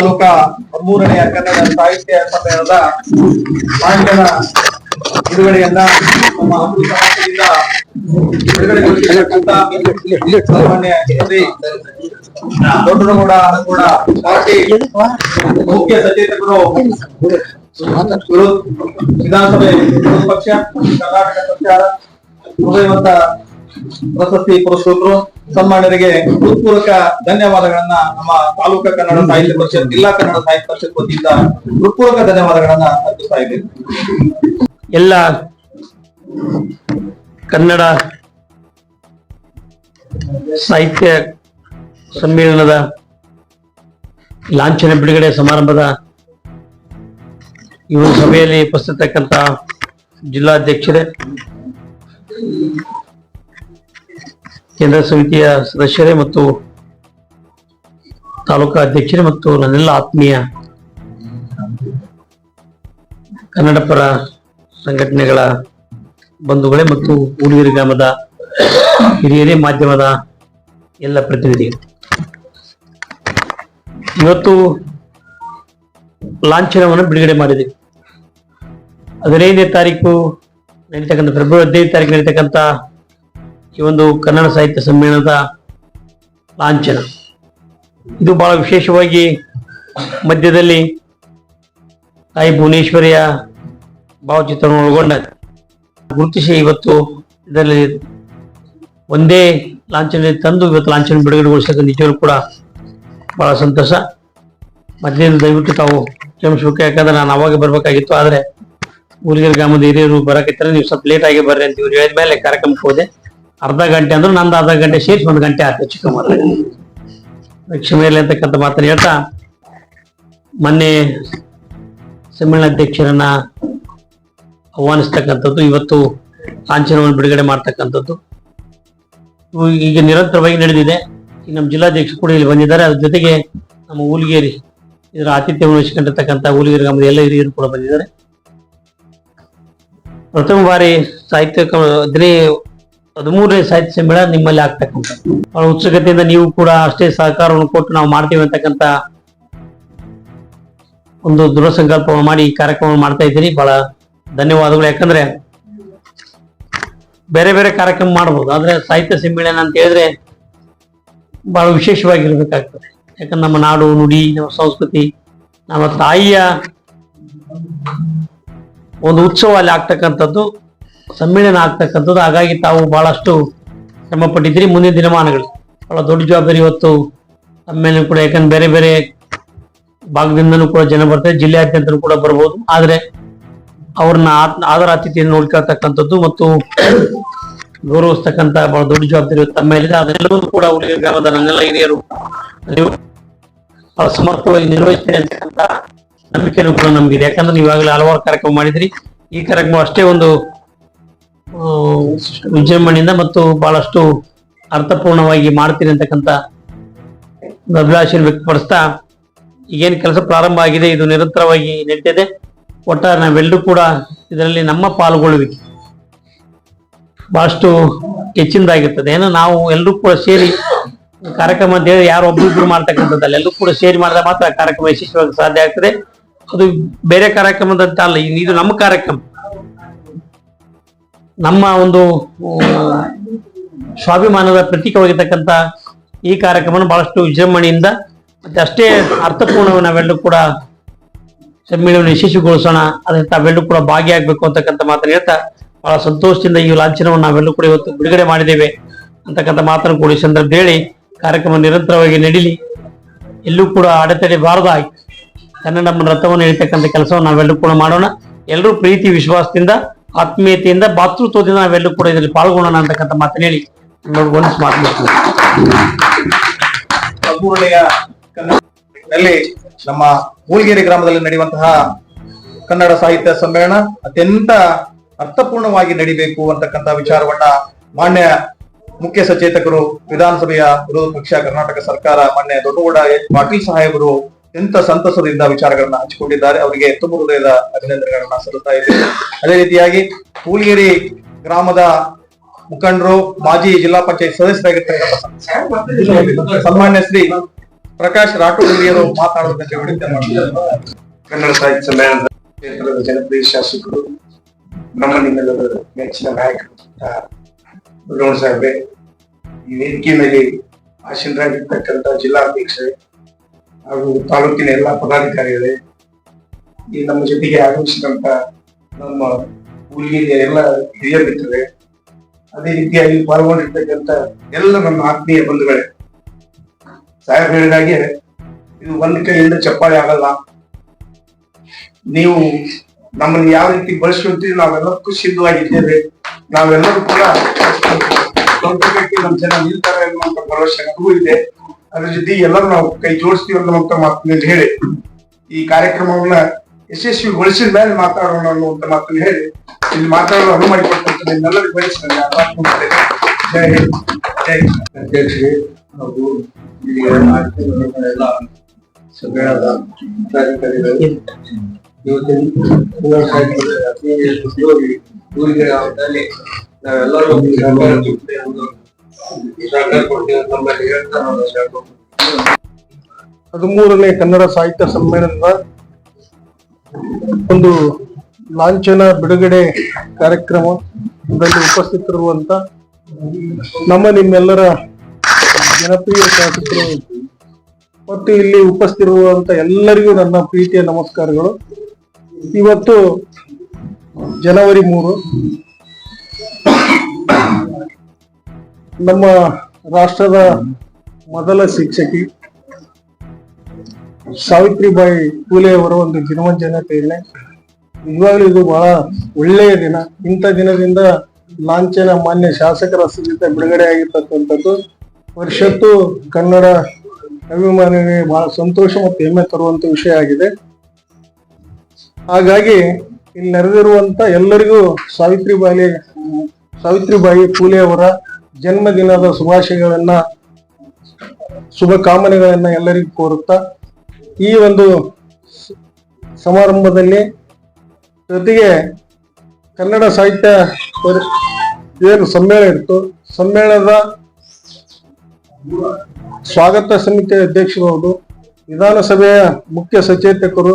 ತಾಲೂಕಾ ಹದಿಮೂರನೆಯ ಕನ್ನಡ ಸಾಹಿತ್ಯ ಸಮ್ಮೇಳನದ ಲಾಂಛನ ಬಿಡುಗಡೆಯನ್ನ ನಮ್ಮ ಹಂಪಿ ಸಮಾಜದಿಂದ ದೊಡ್ಡನಗೌಡ ಕೂಡ ಪಾರ್ಟಿ ಮುಖ್ಯ ಸಚೇತಕರು ವಿಧಾನಸಭೆ ವಿರೋಧ ಪಕ್ಷ ಕರ್ನಾಟಕ ಸರ್ಕಾರ, ಹೃದಯವಂತ ಪ್ರಶಸ್ತಿ ಪುರಸ್ಕೃತರು ಸನ್ಮಾನ್ಯರಿಗೆ ಹೃತ್ಪೂರ್ವಕ ಧನ್ಯವಾದಗಳನ್ನ ನಮ್ಮ ತಾಲೂಕ ಕನ್ನಡ ಸಾಹಿತ್ಯ ಪರಿಷತ್, ಜಿಲ್ಲಾ ಕನ್ನಡ ಸಾಹಿತ್ಯ ಪರಿಷತ್ ವತಿಯಿಂದ ಹೃತ್ಪೂರ್ವಕ ಧನ್ಯವಾದಗಳನ್ನ ಅರ್ಪಿಸ್ತಾ ಇದ್ದೇನೆ. ಎಲ್ಲ ಕನ್ನಡ ಸಾಹಿತ್ಯ ಸಮ್ಮೇಳನದ ಲಾಂಛನ ಬಿಡುಗಡೆ ಸಮಾರಂಭದ ಈ ಸಭೆಯಲ್ಲಿ ಉಪಸ್ಥಿತಕ್ಕಂತಹ ಜಿಲ್ಲಾಧ್ಯಕ್ಷರೇ ಕೇಂದ್ರ ಸಮಿತಿಯ ಸದಸ್ಯರೇ ಮತ್ತು ತಾಲೂಕಾ ಅಧ್ಯಕ್ಷರೇ ಮತ್ತು ನನ್ನೆಲ್ಲ ಆತ್ಮೀಯ ಕನ್ನಡ ಪರ ಸಂಘಟನೆಗಳ ಬಂಧುಗಳೇ ಮತ್ತು ಊರಿಗೆರೆ ಗ್ರಾಮದ ಹಿರಿಯರೇ, ಮಾಧ್ಯಮದ ಎಲ್ಲ ಪ್ರತಿನಿಧಿಗಳು. ಇವತ್ತು ಲಾಂಛನವನ್ನು ಬಿಡುಗಡೆ ಮಾಡಿದೆ. ಹದಿನೈದನೇ ತಾರೀಕು ನಡೀತಕ್ಕಂಥ, ಫೆಬ್ರವರಿ ಹದಿನೈದು ತಾರೀಕು ನಡೀತಕ್ಕಂಥ ಈ ಒಂದು ಕನ್ನಡ ಸಾಹಿತ್ಯ ಸಮ್ಮೇಳನದ ಲಾಂಛನ. ಇದು ಬಹಳ ವಿಶೇಷವಾಗಿ ಮಧ್ಯದಲ್ಲಿ ತಾಯಿ ಭುವನೇಶ್ವರಿಯ ಭಾವಚಿತ್ರವನ್ನು ಒಳಗೊಂಡ ಗುರುತಿಸಿ ಇವತ್ತು ಇದರಲ್ಲಿ ಒಂದೇ ಲಾಂಛನದಲ್ಲಿ ತಂದು ಇವತ್ತು ಲಾಂಛನ ಬಿಡುಗಡೆಗೊಳಿಸಕ್ಕೆ ನಿಜವೂ ಕೂಡ ಬಹಳ ಸಂತೋಷ ಮಧ್ಯದಲ್ಲಿ ದಯವಿಟ್ಟು ತಾವು ಕ್ಷಮಿಸ್ಬೇಕು, ಯಾಕಂದ್ರೆ ನಾನು ಅವಾಗ ಬರಬೇಕಾಗಿತ್ತು, ಆದರೆ ಊರಿಗೆ ಗ್ರಾಮದ ಹಿರಿಯರು ಬರಕತ್ತಾರೆ ನೀವು ಸ್ವಲ್ಪ ಲೇಟ್ ಆಗಿ ಬರ್ರಿ ಅಂತ ಇವ್ರು ಹೇಳಿದ ಮೇಲೆ ಕಾರ್ಯಕ್ರಮಕ್ಕೆ ಹೋದೆ. ಅರ್ಧ ಗಂಟೆ ಅಂದ್ರೆ ನಂದು ಅರ್ಧ ಗಂಟೆ ಸೇರಿಸಿ ಒಂದು ಗಂಟೆ ಆಯ್ತು ಚಿಕ್ಕ ಮಾತ್ರ ಕ್ಷಮೆ ಅಂತಕ್ಕಂಥ ಮಾತನ್ನ ಹೇಳ್ತಾ, ಮೊನ್ನೆ ಸಮ್ಮೇಳನಾಧ್ಯಕ್ಷರನ್ನ ಆಹ್ವಾನಿಸ್ತಕ್ಕಂಥದ್ದು, ಇವತ್ತು ಲಾಂಛನವನ್ನು ಬಿಡುಗಡೆ ಮಾಡ್ತಕ್ಕಂಥದ್ದು. ಈಗ ನಿರಂತರವಾಗಿ ನಡೆದಿದೆ. ನಮ್ಮ ಜಿಲ್ಲಾಧ್ಯಕ್ಷರು ಕೂಡ ಇಲ್ಲಿ ಬಂದಿದ್ದಾರೆ. ಅದ್ರ ಜೊತೆಗೆ ನಮ್ಮ ಹುಲಿಗೇರಿ ಇದರ ಆತಿಥ್ಯ ವಹಿಸಿಕೊಂಡಿರ್ತಕ್ಕಂಥ ಹುಲಿಗೇರಿ ಗ್ರಾಮದ ಎಲ್ಲ ಹಿರಿಯರು ಕೂಡ ಬಂದಿದ್ದಾರೆ. ಪ್ರಥಮ ಬಾರಿ ಸಾಹಿತ್ಯ ಹದಿನೈ ಹದಿಮೂರನೇ ಸಾಹಿತ್ಯ ಸಮ್ಮೇಳನ ನಿಮ್ಮಲ್ಲಿ ಆಗ್ತಕ್ಕಂಥ. ಬಹಳ ಉತ್ಸುಕತೆಯಿಂದ ನೀವು ಕೂಡ ಅಷ್ಟೇ ಸಹಕಾರವನ್ನು ಕೊಟ್ಟು ನಾವು ಮಾಡ್ತೀವಿ ಅಂತಕ್ಕಂತ ಒಂದು ದೃಢ ಸಂಕಲ್ಪವನ್ನು ಮಾಡಿ ಈ ಕಾರ್ಯಕ್ರಮ ಮಾಡ್ತಾ ಇದ್ದೀನಿ ಬಹಳ ಧನ್ಯವಾದಗಳು. ಯಾಕಂದ್ರೆ ಬೇರೆ ಬೇರೆ ಕಾರ್ಯಕ್ರಮ ಮಾಡಬಹುದು ಆದ್ರೆ ಸಾಹಿತ್ಯ ಸಮ್ಮೇಳನ ಅಂತ ಹೇಳಿದ್ರೆ ಬಹಳ ವಿಶೇಷವಾಗಿರ್ಬೇಕಾಗ್ತದೆ. ಯಾಕಂದ್ರೆ ನಮ್ಮ ನಾಡು, ನುಡಿ, ನಮ್ಮ ಸಂಸ್ಕೃತಿ, ನಮ್ಮ ತಾಯಿಯ ಒಂದು ಉತ್ಸವ ಅಲ್ಲಿ ಆಗ್ತಕ್ಕಂಥದ್ದು ಸಮ್ಮೇಳನ ಆಗ್ತಕ್ಕಂಥದ್ದು. ಹಾಗಾಗಿ ತಾವು ಬಹಳಷ್ಟು ಶ್ರಮ ಪಟ್ಟಿದ್ದೀರಿ ಮುಂದಿನ ದಿನಮಾನಗಳು. ಬಹಳ ದೊಡ್ಡ ಜವಾಬ್ದಾರಿ ಇವತ್ತು ಸಮ್ಮೇಳನ ಕೂಡ, ಯಾಕಂದ್ರೆ ಬೇರೆ ಬೇರೆ ಭಾಗದಿಂದನೂ ಕೂಡ ಜನ ಬರ್ತಾರೆ, ಜಿಲ್ಲೆಯಾದ್ಯಂತನೂ ಕೂಡ ಬರ್ಬೋದು. ಆದ್ರೆ ಅವ್ರನ್ನ ಆದರ ಅತಿಥಿಯನ್ನು ನೋಡ್ಕೊಳ್ತಕ್ಕಂಥದ್ದು ಮತ್ತು ಗೌರವಿಸ್ತಕ್ಕಂಥ ಬಹಳ ದೊಡ್ಡ ಜವಾಬ್ದಾರಿ ತಮ್ಮ ಮೇಲಿದೆ. ಅದೆಲ್ಲವೂ ಕೂಡ ಉಳಿದ ಗ್ರಾಮದ ನನ್ನೆಲ್ಲ ಹಿರಿಯರು ಸಮರ್ಥವಾಗಿ ನಿರ್ವಹಿಸ್ತೇನೆ ಅಂತಕ್ಕಂಥ ನಂಬಿಕೆನೂ ಕೂಡ ನಮಗಿದೆ. ಯಾಕಂದ್ರೆ ನೀವು ಈಗಾಗಲೇ ಹಲವಾರು ಕಾರ್ಯಕ್ರಮ ಮಾಡಿದ್ರಿ. ಈ ಕಾರ್ಯಕ್ರಮ ಅಷ್ಟೇ ಒಂದು ವಿಜೃಂಭಣೆಯಿಂದ ಮತ್ತು ಬಹಳಷ್ಟು ಅರ್ಥಪೂರ್ಣವಾಗಿ ಮಾಡ್ತೀನಿ ಅಂತಕ್ಕಂಥ ಅಭಿಲಾಷೆಯನ್ನು ವ್ಯಕ್ತಪಡಿಸ್ತಾ ಈಗೇನು ಕೆಲಸ ಪ್ರಾರಂಭ ಆಗಿದೆ, ಇದು ನಿರಂತರವಾಗಿ ನಡೀತಿದೆ. ಒಟ್ಟಾರೆ ನಾವೆಲ್ಲರೂ ಕೂಡ ಇದರಲ್ಲಿ ನಮ್ಮ ಪಾಲ್ಗೊಳ್ಳುವಿಕೆ ಬಹಳಷ್ಟು ಹೆಚ್ಚಿನದಾಗಿರ್ತದೆ. ಏನೋ ನಾವು ಎಲ್ಲರೂ ಕೂಡ ಸೇರಿ ಕಾರ್ಯಕ್ರಮ ಅಂತ ಹೇಳಿ ಯಾರು ಒಬ್ಬರಿಬ್ರು ಮಾಡ್ತಕ್ಕಂಥದ್ದಲ್ಲ, ಎಲ್ಲರೂ ಕೂಡ ಸೇರಿ ಮಾಡಿದ್ರೆ ಮಾತ್ರ ಕಾರ್ಯಕ್ರಮ ಯಶಸ್ವಿಯಾಗಿ ಸಾಧ್ಯ ಆಗ್ತದೆ. ಅದು ಬೇರೆ ಕಾರ್ಯಕ್ರಮದಂತ ಅಲ್ಲ, ಇದು ನಮ್ಮ ಕಾರ್ಯಕ್ರಮ. ನಮ್ಮ ಒಂದು ಸ್ವಾಭಿಮಾನದ ಪ್ರತೀಕವಾಗಿರ್ತಕ್ಕಂಥ ಈ ಕಾರ್ಯಕ್ರಮವನ್ನು ಬಹಳಷ್ಟು ವಿಜೃಂಭಣೆಯಿಂದ, ಮತ್ತೆ ಅಷ್ಟೇ ಅರ್ಥಪೂರ್ಣವಾಗಿ ನಾವೆಲ್ಲರೂ ಕೂಡ ಸಮ್ಮೇಳನ ಯಶಸ್ವಿಗೊಳಿಸೋಣ ಅದಕ್ಕೆ ತಾವೆಲ್ಲರೂ ಕೂಡ ಭಾಗಿಯಾಗಬೇಕು ಅಂತಕ್ಕಂಥ ಮಾತನ್ನು ಹೇಳ್ತಾ, ಬಹಳ ಸಂತೋಷದಿಂದ ಈ ಲಾಂಛನವನ್ನು ನಾವೆಲ್ಲರೂ ಕೂಡ ಇವತ್ತು ಬಿಡುಗಡೆ ಮಾಡಿದ್ದೇವೆ ಅಂತಕ್ಕಂಥ ಮಾತನ್ನು ಕೂಡ ಈ ಸಂದರ್ಭ ಹೇಳಿ, ಕಾರ್ಯಕ್ರಮ ನಿರಂತರವಾಗಿ ನಡೀಲಿ. ಎಲ್ಲೂ ಕೂಡ ಅಡೆತಡೆ ಬಾರದಾಗಿ ಕನ್ನಡ ರಥವನ್ನು ಹೇಳ್ತಕ್ಕಂಥ ಕೆಲಸವನ್ನು ನಾವೆಲ್ಲರೂ ಕೂಡ ಮಾಡೋಣ. ಎಲ್ಲರೂ ಪ್ರೀತಿ, ವಿಶ್ವಾಸದಿಂದ ಆತ್ಮೀಯತೆಯಿಂದ ಭಾತೃತ್ವದಿಂದ ನಾವೆಲ್ಲರೂ ಕೂಡ ಇದರಲ್ಲಿ ಪಾಲ್ಗೊಳ್ಳೋಣ ಅಂತಕ್ಕಂಥ ಮಾತನ್ನ ಹೇಳಿ ಒಂದು ಕನ್ನಡದಲ್ಲಿ ನಮ್ಮ ಮೂಲ್ಗೇರಿ ಗ್ರಾಮದಲ್ಲಿ ನಡೆಯುವಂತಹ ಕನ್ನಡ ಸಾಹಿತ್ಯ ಸಮ್ಮೇಳನ ಅತ್ಯಂತ ಅರ್ಥಪೂರ್ಣವಾಗಿ ನಡಿಬೇಕು ಅಂತಕ್ಕಂಥ ವಿಚಾರವನ್ನ ಮಾನ್ಯ ಮುಖ್ಯ ಸಚೇತಕರು ವಿಧಾನಸಭೆಯ ವಿರೋಧ ಪಕ್ಷ ಕರ್ನಾಟಕ ಸರ್ಕಾರ ಮಾನ್ಯ ದೊಡ್ಡಗೌಡ ಎಚ್ ಪಾಟೀಲ್ ಸಾಹೇಬರು ಅತ್ಯಂತ ಸಂತಸದಿಂದ ವಿಚಾರಗಳನ್ನ ಹಂಚಿಕೊಂಡಿದ್ದಾರೆ, ಅವರಿಗೆ ತುಂಬ ಹೃದಯದ ಅಭಿನಂದನೆಗಳನ್ನ ಸಲ್ಲುತ್ತಾ ಇದ್ದೇವೆ. ಅದೇ ರೀತಿಯಾಗಿ ಪೂಲ್ಗೇರಿ ಗ್ರಾಮದ ಮುಖಂಡರು, ಮಾಜಿ ಜಿಲ್ಲಾ ಪಂಚಾಯತ್ ಸದಸ್ಯರಾಗಿರ್ತಕ್ಕಂಥ ಸನ್ಮಾನ್ಯ ಶ್ರೀ ಪ್ರಕಾಶ್ ರಾಠೋಡಿಯವರು ಮಾತಾಡುವುದಕ್ಕೆ ವಿನಂತಿ ಕನ್ನಡ ಸಾಹಿತ್ಯ ಸಮ್ಮೇಳನದ ಕ್ಷೇತ್ರದ ಜನಪ್ರಿಯ ಶಾಸಕರು ನಮ್ಮ ನಿಮ್ಮೆಲ್ಲರ ನೆಚ್ಚಿನ ನಾಯಕರು ಸಾಹೇಬೆ ಈ ವೇದಿಕೆ ಮೇಲೆ ಆಸೀನರಾಗಿರ್ತಕ್ಕಂಥ ಜಿಲ್ಲಾಧ್ಯಕ್ಷರೇ ಹಾಗೂ ತಾಲೂಕಿನ ಎಲ್ಲ ಪದಾಧಿಕಾರಿಗಳೇ ಈ ನಮ್ಮ ಜೊತೆಗೆ ಆಗಮಿಸಿದಂತ ನಮ್ಮ ಊರಿಗೆ ಎಲ್ಲ ಹಿರಿಯ ಮಿತ್ರರೇ, ಅದೇ ರೀತಿಯಾಗಿ ಪಾಲ್ಗೊಂಡಿರ್ತಕ್ಕಂಥ ಎಲ್ಲ ನಮ್ಮ ಆತ್ಮೀಯ ಬಂಧುಗಳೇ, ಸಾಹೇಬ್ ಹೇಳಿದಾಗೆ ಇದು ಒಂದು ಕೈಯಿಂದ ಚಪ್ಪಾಳೆ ಆಗಲ್ಲ. ನೀವು ನಮ್ಮನ್ನು ಯಾವ ರೀತಿ ಬಳಸ್ಕೊಂತೀವಿ ನಾವೆಲ್ಲಕ್ಕೂ ಸಿದ್ಧವಾಗಿದ್ದೇವೆ. ನಾವೆಲ್ಲರೂ ಕೂಡ ನಮ್ ನಮ್ಮ ಜನ ನಿಲ್ತಾರೆ ಅನ್ನುವಂತ ಭರವಸೆ ನಮಗೂ ಇದೆ. ಅದ್ರ ಜೊತೆ ಎಲ್ಲರೂ ನಾವು ಕೈ ಜೋಡಿಸ್ತೀವಿ ಅನ್ನುವಂತ ಮಾತನ್ನು ಹೇಳಿ ಈ ಕಾರ್ಯಕ್ರಮವನ್ನ ಯಶಸ್ವಿಗೊಳಿಸಿದ ಮೇಲೆ ಮಾತಾಡೋಣ ಅನ್ನುವಂತ ಮಾತನ್ನು ಹೇಳಿ ಇಲ್ಲಿ ಮಾತಾಡಲು ಅನುವು ಮಾಡಿಕೊಟ್ಟಂತ ನಿಮ್ಮೆಲ್ಲರಿಗೂ ಬಯಸ್ತೇನೆ ಜೈ ಹಿಂದ್ ಜೈ ಅಧ್ಯಕ್ಷರೇ ಹಾಗೂ ಇಲ್ಲಿ ಎಲ್ಲ ಸಮ್ಮೇಳನದ ಪದಾಧಿಕಾರಿಗಳು ಇವತ್ತಿನ ಸಾಹಿತ್ಯದ ಅತಿ ನಾವೆಲ್ಲರೂ ಒಂದು ಹದಿಮೂರನೇ ಕನ್ನಡ ಸಾಹಿತ್ಯ ಸಮ್ಮೇಳನದ ಒಂದು ಲಾಂಛನ, ಬಿಡುಗಡೆ ಕಾರ್ಯಕ್ರಮದಲ್ಲಿ ಉಪಸ್ಥಿತರುವಂತ ನಮ್ಮ ನಿಮ್ಮೆಲ್ಲರ ಜನಪ್ರಿಯ ಶಾಸಕರು ಮತ್ತು ಇಲ್ಲಿ ಉಪಸ್ಥಿತಿರುವಂತ ಎಲ್ಲರಿಗೂ ನನ್ನ ಪ್ರೀತಿಯ ನಮಸ್ಕಾರಗಳು. ಇವತ್ತು ಜನವರಿ ಮೂರು. ನಮ್ಮ ರಾಷ್ಟ್ರದ ಮೊದಲ ಶಿಕ್ಷಕಿ ಸಾವಿತ್ರಿಬಾಯಿ ಫೂಲೆ ಅವರ ಒಂದು ಇಲ್ಲ ನಿಜವಾಗ್ಲೂ ಇದು ಬಹಳ ಒಳ್ಳೆಯ ದಿನ. ಇಂಥ ದಿನದಿಂದ ಲಾಂಛನ ಮಾನ್ಯ ಶಾಸಕರ ಸಹಿತ ಬಿಡುಗಡೆ ಆಗಿರ್ತಕ್ಕಂಥದ್ದು. ವರ್ಷತ್ತು ಕನ್ನಡ ಅಭಿಮಾನಿಗೆ ಬಹಳ ಸಂತೋಷ ಮತ್ತು ಹೆಮ್ಮೆ ತರುವಂತ ವಿಷಯ ಆಗಿದೆ. ಹಾಗಾಗಿ ಇಲ್ಲಿ ನೆರೆದಿರುವಂತ ಎಲ್ಲರಿಗೂ ಸಾವಿತ್ರಿಬಾಯಿ ಸಾವಿತ್ರಿಬಾಯಿ ಫೂಲೆ ಅವರ ಜನ್ಮದಿನದ ಶುಭಾಶಯಗಳನ್ನ ಶುಭ ಕಾಮನೆಗಳನ್ನ ಎಲ್ಲರಿಗೂ ಕೋರುತ್ತಾ, ಈ ಒಂದು ಸಮಾರಂಭದಲ್ಲಿ ಜೊತೆಗೆ ಕನ್ನಡ ಸಾಹಿತ್ಯ ಏನು ಸಮ್ಮೇಳನ ಇತ್ತು. ಸಮ್ಮೇಳನದ ಸ್ವಾಗತ ಸಮಿತಿ ಅಧ್ಯಕ್ಷರು ಹೌದು ವಿಧಾನಸಭೆಯ ಮುಖ್ಯ ಸಚೇತಕರು,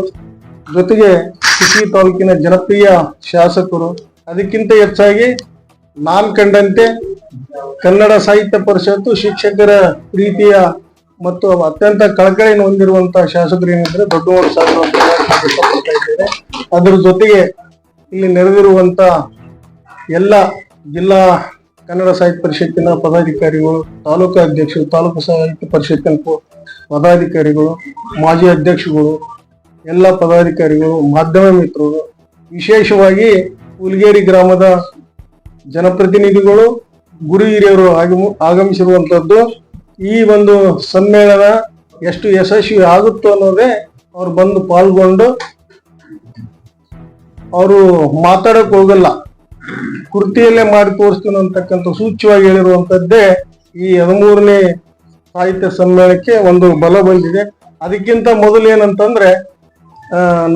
ಜೊತೆಗೆ ಸಿಟಿ ತಾಲೂಕಿನ ಜನಪ್ರಿಯ ಶಾಸಕರು, ಅದಕ್ಕಿಂತ ಹೆಚ್ಚಾಗಿ ನಾನ್ ಕಂಡಂತೆ ಕನ್ನಡ ಸಾಹಿತ್ಯ ಪರಿಷತ್ತು ಶಿಕ್ಷಕರ ಪ್ರೀತಿಯ ಮತ್ತು ಅತ್ಯಂತ ಕಳಕಳಿಯನ್ನು ಹೊಂದಿರುವಂತಹ ಶಾಸಕರು ಏನಿದ್ರೆ ದೊಡ್ಡವರು ಇದ್ದೇನೆ ಅದರ ಜೊತೆಗೆ ಇಲ್ಲಿ ನೆರೆದಿರುವಂತ ಎಲ್ಲ ಜಿಲ್ಲಾ ಕನ್ನಡ ಸಾಹಿತ್ಯ ಪರಿಷತ್ತಿನ ಪದಾಧಿಕಾರಿಗಳು, ತಾಲೂಕು ಅಧ್ಯಕ್ಷರು, ತಾಲೂಕು ಸಾಹಿತ್ಯ ಪರಿಷತ್ತಿನ ಪದಾಧಿಕಾರಿಗಳು, ಮಾಜಿ ಅಧ್ಯಕ್ಷಗಳು ಎಲ್ಲ ಪದಾಧಿಕಾರಿಗಳು, ಮಾಧ್ಯಮ ಮಿತ್ರರು, ವಿಶೇಷವಾಗಿ ಹುಲ್ಗೇರಿ ಗ್ರಾಮದ ಜನಪ್ರತಿನಿಧಿಗಳು, ಗುರು ಹಿರಿಯರು ಆಗಮ ಆಗಮಿಸಿರುವಂತದ್ದು, ಈ ಒಂದು ಸಮ್ಮೇಳನ ಎಷ್ಟು ಯಶಸ್ವಿ ಆಗುತ್ತೋ ಅನ್ನೋದೇ ಅವ್ರು ಬಂದು ಪಾಲ್ಗೊಂಡು ಅವರು ಮಾತಾಡಕ್ ಹೋಗಲ್ಲ. ಕೃತಿಯಲ್ಲೇ ಮಾಡಿ ತೋರಿಸ್ತೀನಿ ಅಂತಕ್ಕಂಥ ಸೂಚ್ಯವಾಗಿ ಹೇಳಿರುವಂತದ್ದೇ ಈ ಹದಿಮೂರನೇ ಸಾಹಿತ್ಯ ಸಮ್ಮೇಳನಕ್ಕೆ ಒಂದು ಬಲ ಬಂದಿದೆ. ಅದಕ್ಕಿಂತ ಮೊದಲು ಏನಂತಂದ್ರೆ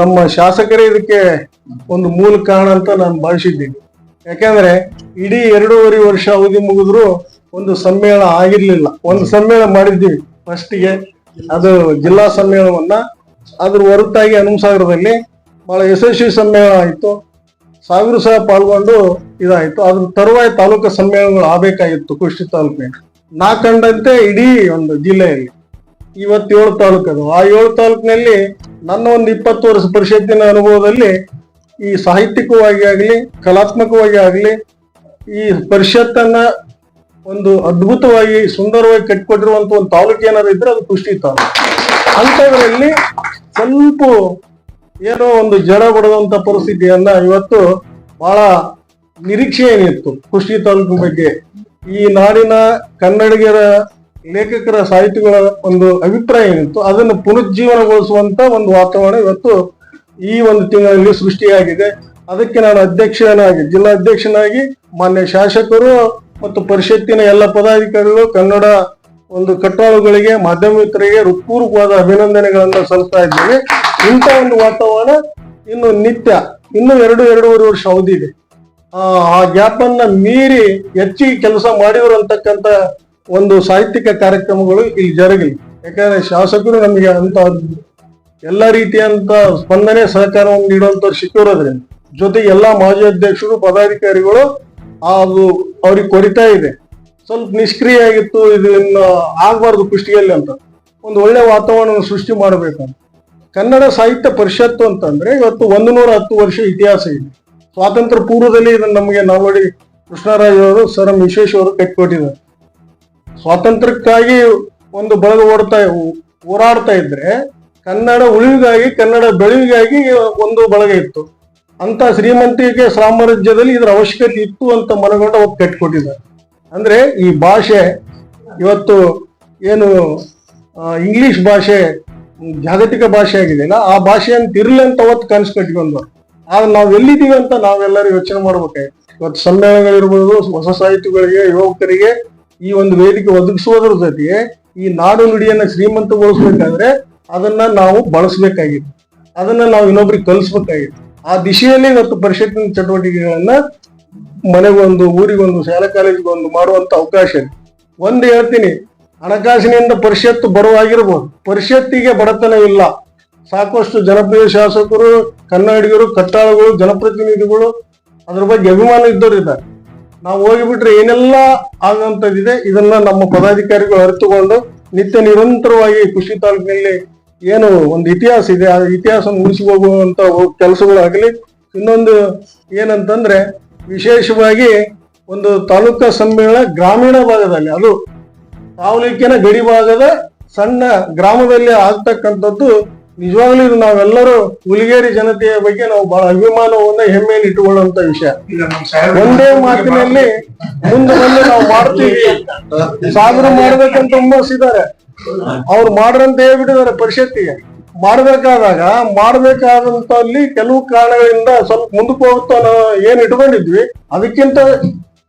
ನಮ್ಮ ಶಾಸಕರೇ ಇದಕ್ಕೆ ಒಂದು ಮೂಲ ಕಾರಣ ಅಂತ ನಾನು ಭಾವಿಸಿದ್ದೀನಿ. ಯಾಕಂದ್ರೆ ಇಡೀ ಎರಡೂವರೆ ವರ್ಷ ಅವಧಿ ಮುಗಿದ್ರು ಒಂದು ಸಮ್ಮೇಳನ ಆಗಿರ್ಲಿಲ್ಲ. ಒಂದು ಸಮ್ಮೇಳನ ಮಾಡಿದ್ದೀವಿ. ಫಸ್ಟ್ಗೆ ಅದು ಜಿಲ್ಲಾ ಸಮ್ಮೇಳನವನ್ನ. ಅದ್ರ ಹೊರತಾಗಿ ಹನುಮಸಾಗರದಲ್ಲಿ ಬಹಳ ಯಶಸ್ವಿ ಸಮ್ಮೇಳನ ಆಯಿತು. ಸಾವಿರ ಸಹ ಪಾಲ್ಗೊಂಡು ಇದಾಯಿತು. ಅದ್ರ ತರುವಾಯ ತಾಲೂಕು ಸಮ್ಮೇಳನಗಳು ಆಗಬೇಕಾಗಿತ್ತು ಕುಷ್ಟಿ ತಾಲೂಕಿನ ನಾ ಕಂಡಂತೆ ಇಡೀ ಒಂದು ಜಿಲ್ಲೆಯಲ್ಲಿ. ಇವತ್ತೇಳು ತಾಲೂಕದು. ಆ ಏಳು ತಾಲೂಕಿನಲ್ಲಿ ನನ್ನ ಒಂದು ಇಪ್ಪತ್ತು ವರ್ಷ ಪರಿಷತ್ತಿನ ಅನುಭವದಲ್ಲಿ ಈ ಸಾಹಿತ್ಯಿಕವಾಗಿ ಆಗಲಿ, ಕಲಾತ್ಮಕವಾಗಿ ಆಗಲಿ, ಈ ಪರಿಷತ್ತನ್ನ ಒಂದು ಅದ್ಭುತವಾಗಿ ಸುಂದರವಾಗಿ ಕಟ್ಟಿಕೊಟ್ಟಿರುವಂತ ಒಂದು ತಾಲೂಕು ಏನಾದ್ರು ಇದ್ರೆ ಅದು ಕುಷ್ಟಿ ತಾಲೂಕು. ಅಂತದ್ರಲ್ಲಿ ಸ್ವಲ್ಪ ಏನೋ ಒಂದು ಜಡ ಬಡದಂತ ಪರಿಸ್ಥಿತಿಯನ್ನ ಇವತ್ತು ಬಹಳ ನಿರೀಕ್ಷೆ ಏನಿತ್ತು ಖುಷಿ ತಾಲೂಕು ಬಗ್ಗೆ. ಈ ನಾಡಿನ ಕನ್ನಡಿಗರ ಲೇಖಕರ ಸಾಹಿತಿಗಳ ಒಂದು ಅಭಿಪ್ರಾಯ ಏನಿತ್ತು, ಅದನ್ನು ಪುನರುಜ್ಜೀವನಗೊಳಿಸುವಂತ ಒಂದು ವಾತಾವರಣ ಇವತ್ತು ಈ ಒಂದು ತಿಂಗಳಲ್ಲಿ ಸೃಷ್ಟಿಯಾಗಿದೆ. ಅದಕ್ಕೆ ನಾನು ಅಧ್ಯಕ್ಷನಾಗಿ, ಜಿಲ್ಲಾ ಅಧ್ಯಕ್ಷನಾಗಿ, ಮಾನ್ಯ ಶಾಸಕರು ಮತ್ತು ಪರಿಷತ್ತಿನ ಎಲ್ಲ ಪದಾಧಿಕಾರಿಗಳು, ಕನ್ನಡ ಒಂದು ಕಟ್ಟಾಳುಗಳಿಗೆ ಮಾಧ್ಯಮ ಮಿತ್ರರಿಗೆ ಹೃತ್ಪೂರ್ವಕವಾದ ಅಭಿನಂದನೆಗಳನ್ನು ಸಲ್ಲಿಸ್ತಾ ಇದ್ದೇವೆ. ಇಂಥ ಒಂದು ವಾತಾವರಣ ಇನ್ನು ನಿತ್ಯ, ಇನ್ನು ಎರಡು, ಎರಡೂವರೆ ವರ್ಷ ಅವಧಿ ಇದೆ ಆ ಆ ಗ್ಯಾಪ್ ಅನ್ನ ಮೀರಿ ಹೆಚ್ಚಿಗೆ ಕೆಲಸ ಮಾಡಿದ್ರು ಅಂತಕ್ಕಂಥ ಒಂದು ಸಾಹಿತ್ಯಿಕ ಕಾರ್ಯಕ್ರಮಗಳು ಇಲ್ಲಿ ಜರುಗಲಿ ಯಾಕಂದ್ರೆ ಶಾಸಕರು ನಮಗೆ ಅಂತ ಎಲ್ಲ ರೀತಿಯಂತ ಸ್ಪಂದನೆ ಸಹಕಾರವನ್ನು ನೀಡುವಂತವ್ರು ಸಿಕ್ಕಿರೋದ್ರಿಂದ. ಜೊತೆಗೆ ಎಲ್ಲಾ ಮಾಜಿ ಅಧ್ಯಕ್ಷರು, ಪದಾಧಿಕಾರಿಗಳು ಅದು ಅವ್ರಿಗೆ ಕೊರಿತಾ ಇದೆ. ಸ್ವಲ್ಪ ನಿಷ್ಕ್ರಿಯ ಆಗಿತ್ತು ಇದನ್ನ ಆಗ್ಬಾರ್ದು ಕುಷ್ಟಿಯಲ್ಲಿ ಅಂತ. ಒಂದು ಒಳ್ಳೆ ವಾತಾವರಣ ಸೃಷ್ಟಿ ಮಾಡಬೇಕು ಕನ್ನಡ ಸಾಹಿತ್ಯ ಪರಿಷತ್ತು ಅಂತಂದ್ರೆ ಇವತ್ತು ಒಂದು ನೂರ ಹತ್ತು ವರ್ಷ ಇತಿಹಾಸ ಇದೆ. ಸ್ವಾತಂತ್ರ್ಯ ಪೂರ್ವದಲ್ಲಿ ಇದನ್ನು ನಮಗೆ ನಾವಡಿ ಕೃಷ್ಣರಾಜ್ ಅವರು, ಸರ್ ಎಂ ವಿಶ್ವೇಶ್ ಅವರು ಕಟ್ಕೊಟ್ಟಿದ್ದಾರೆ ಸ್ವಾತಂತ್ರ್ಯಕ್ಕಾಗಿ ಒಂದು ಬಳಗ ಓಡ್ತಾ ಹೋರಾಡ್ತಾ ಇದ್ರೆ ಕನ್ನಡ ಉಳಿವಿಗಾಗಿ, ಕನ್ನಡ ಬೆಳವಿಗಾಗಿ ಒಂದು ಬಳಗ ಇತ್ತು. ಅಂತ ಶ್ರೀಮಂತಿಕೆ ಸಾಮ್ರಾಜ್ಯದಲ್ಲಿ ಇದರ ಅವಶ್ಯಕತೆ ಇತ್ತು ಅಂತ ಮನಗೊಂಡು ಅವ್ರು ಕಟ್ಟಿಕೊಟ್ಟಿದ್ದಾರೆ ಅಂದ್ರೆ ಈ ಭಾಷೆ, ಇವತ್ತು ಏನು ಇಂಗ್ಲಿಷ್ ಭಾಷೆ, ಜಾಗತಿಕ ಭಾಷೆ ಆಗಿದೆಯಲ್ಲ, ಆ ಭಾಷೆಯನ್ನು ಇರ್ಲಿ ಅಂತ ಅವತ್ತು ಕನಸು ಕಟ್ಕೊಂಡು ಆದ್ರೆ ನಾವು ಎಲ್ಲಿದ್ದೀವಿ ಅಂತ ನಾವೆಲ್ಲರೂ ಯೋಚನೆ ಮಾಡ್ಬೇಕಾಯ್ತು. ಇವತ್ತು ಸಮ್ಮೇಳನಗಳಿರ್ಬೋದು, ಹೊಸ ಸಾಹಿತಿಗಳಿಗೆ ಯುವಕರಿಗೆ ಈ ಒಂದು ವೇದಿಕೆ ಒದಗಿಸುವುದರ ಜೊತೆಗೆ ಈ ನಾಡು ನುಡಿಯನ್ನ ಶ್ರೀಮಂತಗೊಳಿಸ್ಬೇಕಾದ್ರೆ ಅದನ್ನ ನಾವು ಬಳಸಬೇಕಾಗಿತ್ತು. ಅದನ್ನ ನಾವು ಇನ್ನೊಬ್ರಿಗೆ ಕಲಿಸ್ಬೇಕಾಗಿತ್ತು. ಆ ದಿಶೆಯಲ್ಲಿ ಇವತ್ತು ಪರಿಷತ್ತಿನ ಚಟುವಟಿಕೆಗಳನ್ನ ಮನೆಗೊಂದು ಊರಿಗೊಂದು, ಶಾಲಾ ಕಾಲೇಜಿಗೊಂದು ಮಾಡುವಂತ ಅವಕಾಶ ಇದೆ. ಒಂದು ಹೇಳ್ತೀನಿ, ಹಣಕಾಸಿನಿಂದ ಪರಿಷತ್ತು ಬರುವಾಗಿರ್ಬೋದು ಪರಿಷತ್ತಿಗೆ ಬಡತನ ಇಲ್ಲ. ಸಾಕಷ್ಟು ಜನಪ್ರಿಯ ಶಾಸಕರು, ಕನ್ನಡಿಗರು, ಕಟ್ಟಾಳುಗಳು, ಜನಪ್ರತಿನಿಧಿಗಳು ಅದ್ರ ಬಗ್ಗೆ ಅಭಿಮಾನ ಇದ್ದವರು ಇದ್ದಾರೆ. ನಾವು ಹೋಗಿಬಿಟ್ರೆ ಏನೆಲ್ಲ ಆಗಂತದಿದೆ ಇದನ್ನ ನಮ್ಮ ಪದಾಧಿಕಾರಿಗಳು ಅರಿತುಕೊಂಡು ನಿತ್ಯ ನಿರಂತರವಾಗಿ ಕೃಷಿ ತಾಲೂಕಿನಲ್ಲಿ ಏನು ಒಂದು ಇತಿಹಾಸ ಇದೆ, ಆ ಇತಿಹಾಸ ಉಳಿಸಿ ಹೋಗುವಂತ ಕೆಲಸಗಳಾಗಲಿ ಇನ್ನೊಂದು ಏನಂತಂದ್ರೆ, ವಿಶೇಷವಾಗಿ ಒಂದು ತಾಲೂಕಾ ಸಮ್ಮೇಳನ ಗ್ರಾಮೀಣ ಭಾಗದಲ್ಲಿ, ಅದು ತಾಲೂಕಿನ ಗಡಿ ಭಾಗದ ಸಣ್ಣ ಗ್ರಾಮದಲ್ಲಿ ಆಗ್ತಕ್ಕಂಥದ್ದು, ನಿಜವಾಗ್ಲೂ ನಾವೆಲ್ಲರೂ ಹುಲಿಗೇರಿ ಜನತೆಯ ಬಗ್ಗೆ ನಾವು ಬಹಳ ಅಭಿಮಾನವನ್ನ, ಹೆಮ್ಮೆಯನ್ನು ಇಟ್ಟುಕೊಳ್ಳುವಂತ ವಿಷಯ. ಒಂದೇ ಮಾತಿನಲ್ಲಿ ಮುಂದೆ ಬಂದು ನಾವು ಮಾಡ್ತೀವಿ ಸಾಧನೆ ಮಾಡ್ಬೇಕಂತ ಹುಮ್ಮಸ್ಸಿದ್ದಾರೆ. ಅವ್ರು ಮಾಡ್ರಂತ ಹೇಳ್ಬಿಟ್ಟಿದ್ದಾರೆ ಪರಿಷತ್ತಿಗೆ. ಮಾಡ್ಬೇಕಾದಾಗ, ಮಾಡ್ಬೇಕಾದಂತಲ್ಲಿ ಕೆಲವು ಕಾರಣಗಳಿಂದ ಸ್ವಲ್ಪ ಮುಂದಕ್ಕೆ ಹೋಗುತ್ತಾ ನಾವು ಏನ್ ಇಟ್ಕೊಂಡಿದ್ವಿ, ಅದಕ್ಕಿಂತ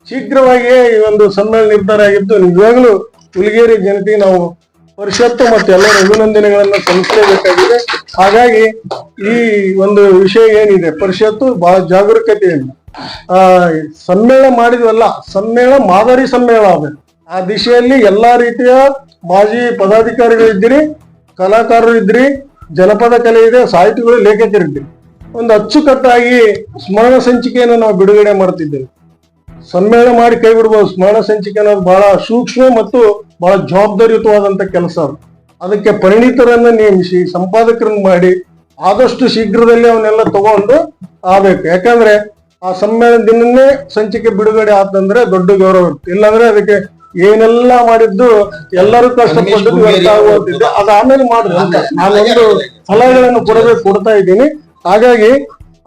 ಶೀಘ್ರವಾಗಿಯೇ ಈ ಒಂದು ಸಮ್ಮೇಳನ ನಿರ್ಧಾರ ಆಗಿದ್ದು ನಿಜವಾಗ್ಲೂ ಹುಲಿಗೇರಿ ಜನತೆಗೆ ನಾವು ಪರಿಷತ್ತು ಮತ್ತೆ ಎಲ್ಲರ ಅಭಿನಂದನೆಗಳನ್ನ ಸಲ್ಲಿಸಲೇಬೇಕಾಗಿದೆ. ಹಾಗಾಗಿ ಈ ಒಂದು ವಿಷಯ ಏನಿದೆ, ಪರಿಷತ್ತು ಬಹಳ ಜಾಗರೂಕತೆಯಿಂದ, ಆ ಸಮ್ಮೇಳನ ಮಾಡಿದ್ವಲ್ಲ ಸಮ್ಮೇಳನ ಮಾದರಿ ಸಮ್ಮೇಳನ ಆಗಬೇಕು ಆ ದಿಶೆಯಲ್ಲಿ ಎಲ್ಲಾ ರೀತಿಯ ಮಾಜಿ ಪದಾಧಿಕಾರಿಗಳಿದ್ದೀರಿ ಕಲಾಕಾರರು ಇದ್ರಿ ಜನಪದ ಕಲೆ ಇದೆ, ಸಾಹಿತಿಗಳು ಲೇಖಕರಿದ್ದೀರಿ ಒಂದು ಅಚ್ಚುಕಟ್ಟಾಗಿ ಸ್ಮರಣ ಸಂಚಿಕೆಯನ್ನು ನಾವು ಬಿಡುಗಡೆ ಮಾಡ್ತಿದ್ದೇವೆ. ಸಮ್ಮೇಳನ ಮಾಡಿ ಕೈ ಬಿಡಬಹುದು ಸ್ಮರಣ ಸಂಚಿಕೆ ಅನ್ನೋದು ಬಹಳ ಸೂಕ್ಷ್ಮ ಮತ್ತು ಬಹಳ ಜವಾಬ್ದಾರಿಯುತವಾದಂತ ಕೆಲಸ ಅದು. ಅದಕ್ಕೆ ಪರಿಣಿತರನ್ನ ನೇಮಿಸಿ, ಸಂಪಾದಕರನ್ನು ಮಾಡಿ ಆದಷ್ಟು ಶೀಘ್ರದಲ್ಲಿ ಅವನ್ನೆಲ್ಲ ತಗೊಂಡು ಆಗ್ಬೇಕು. ಯಾಕಂದ್ರೆ ಆ ಸಮ್ಮೇಳನ ದಿನನೇ ಸಂಚಿಕೆ ಬಿಡುಗಡೆ ಆತಂದ್ರೆ ದೊಡ್ಡ ಗೌರವ ಇರುತ್ತೆ. ಇಲ್ಲಾಂದ್ರೆ ಅದಕ್ಕೆ ಏನೆಲ್ಲ ಮಾಡಿದ್ದು ಎಲ್ಲರೂ ಕಷ್ಟಪಟ್ಟು ವ್ಯರ್ಥ ಆಗುವಂತಿದೆ ಅದು ಆಮೇಲೆ ಮಾಡ್ರಿ ನಾನೊಂದು ಸಲಹೆಗಳನ್ನು ಕೊಡಬೇಕು ಕೊಡ್ತಾ ಇದ್ದೀನಿ. ಹಾಗಾಗಿ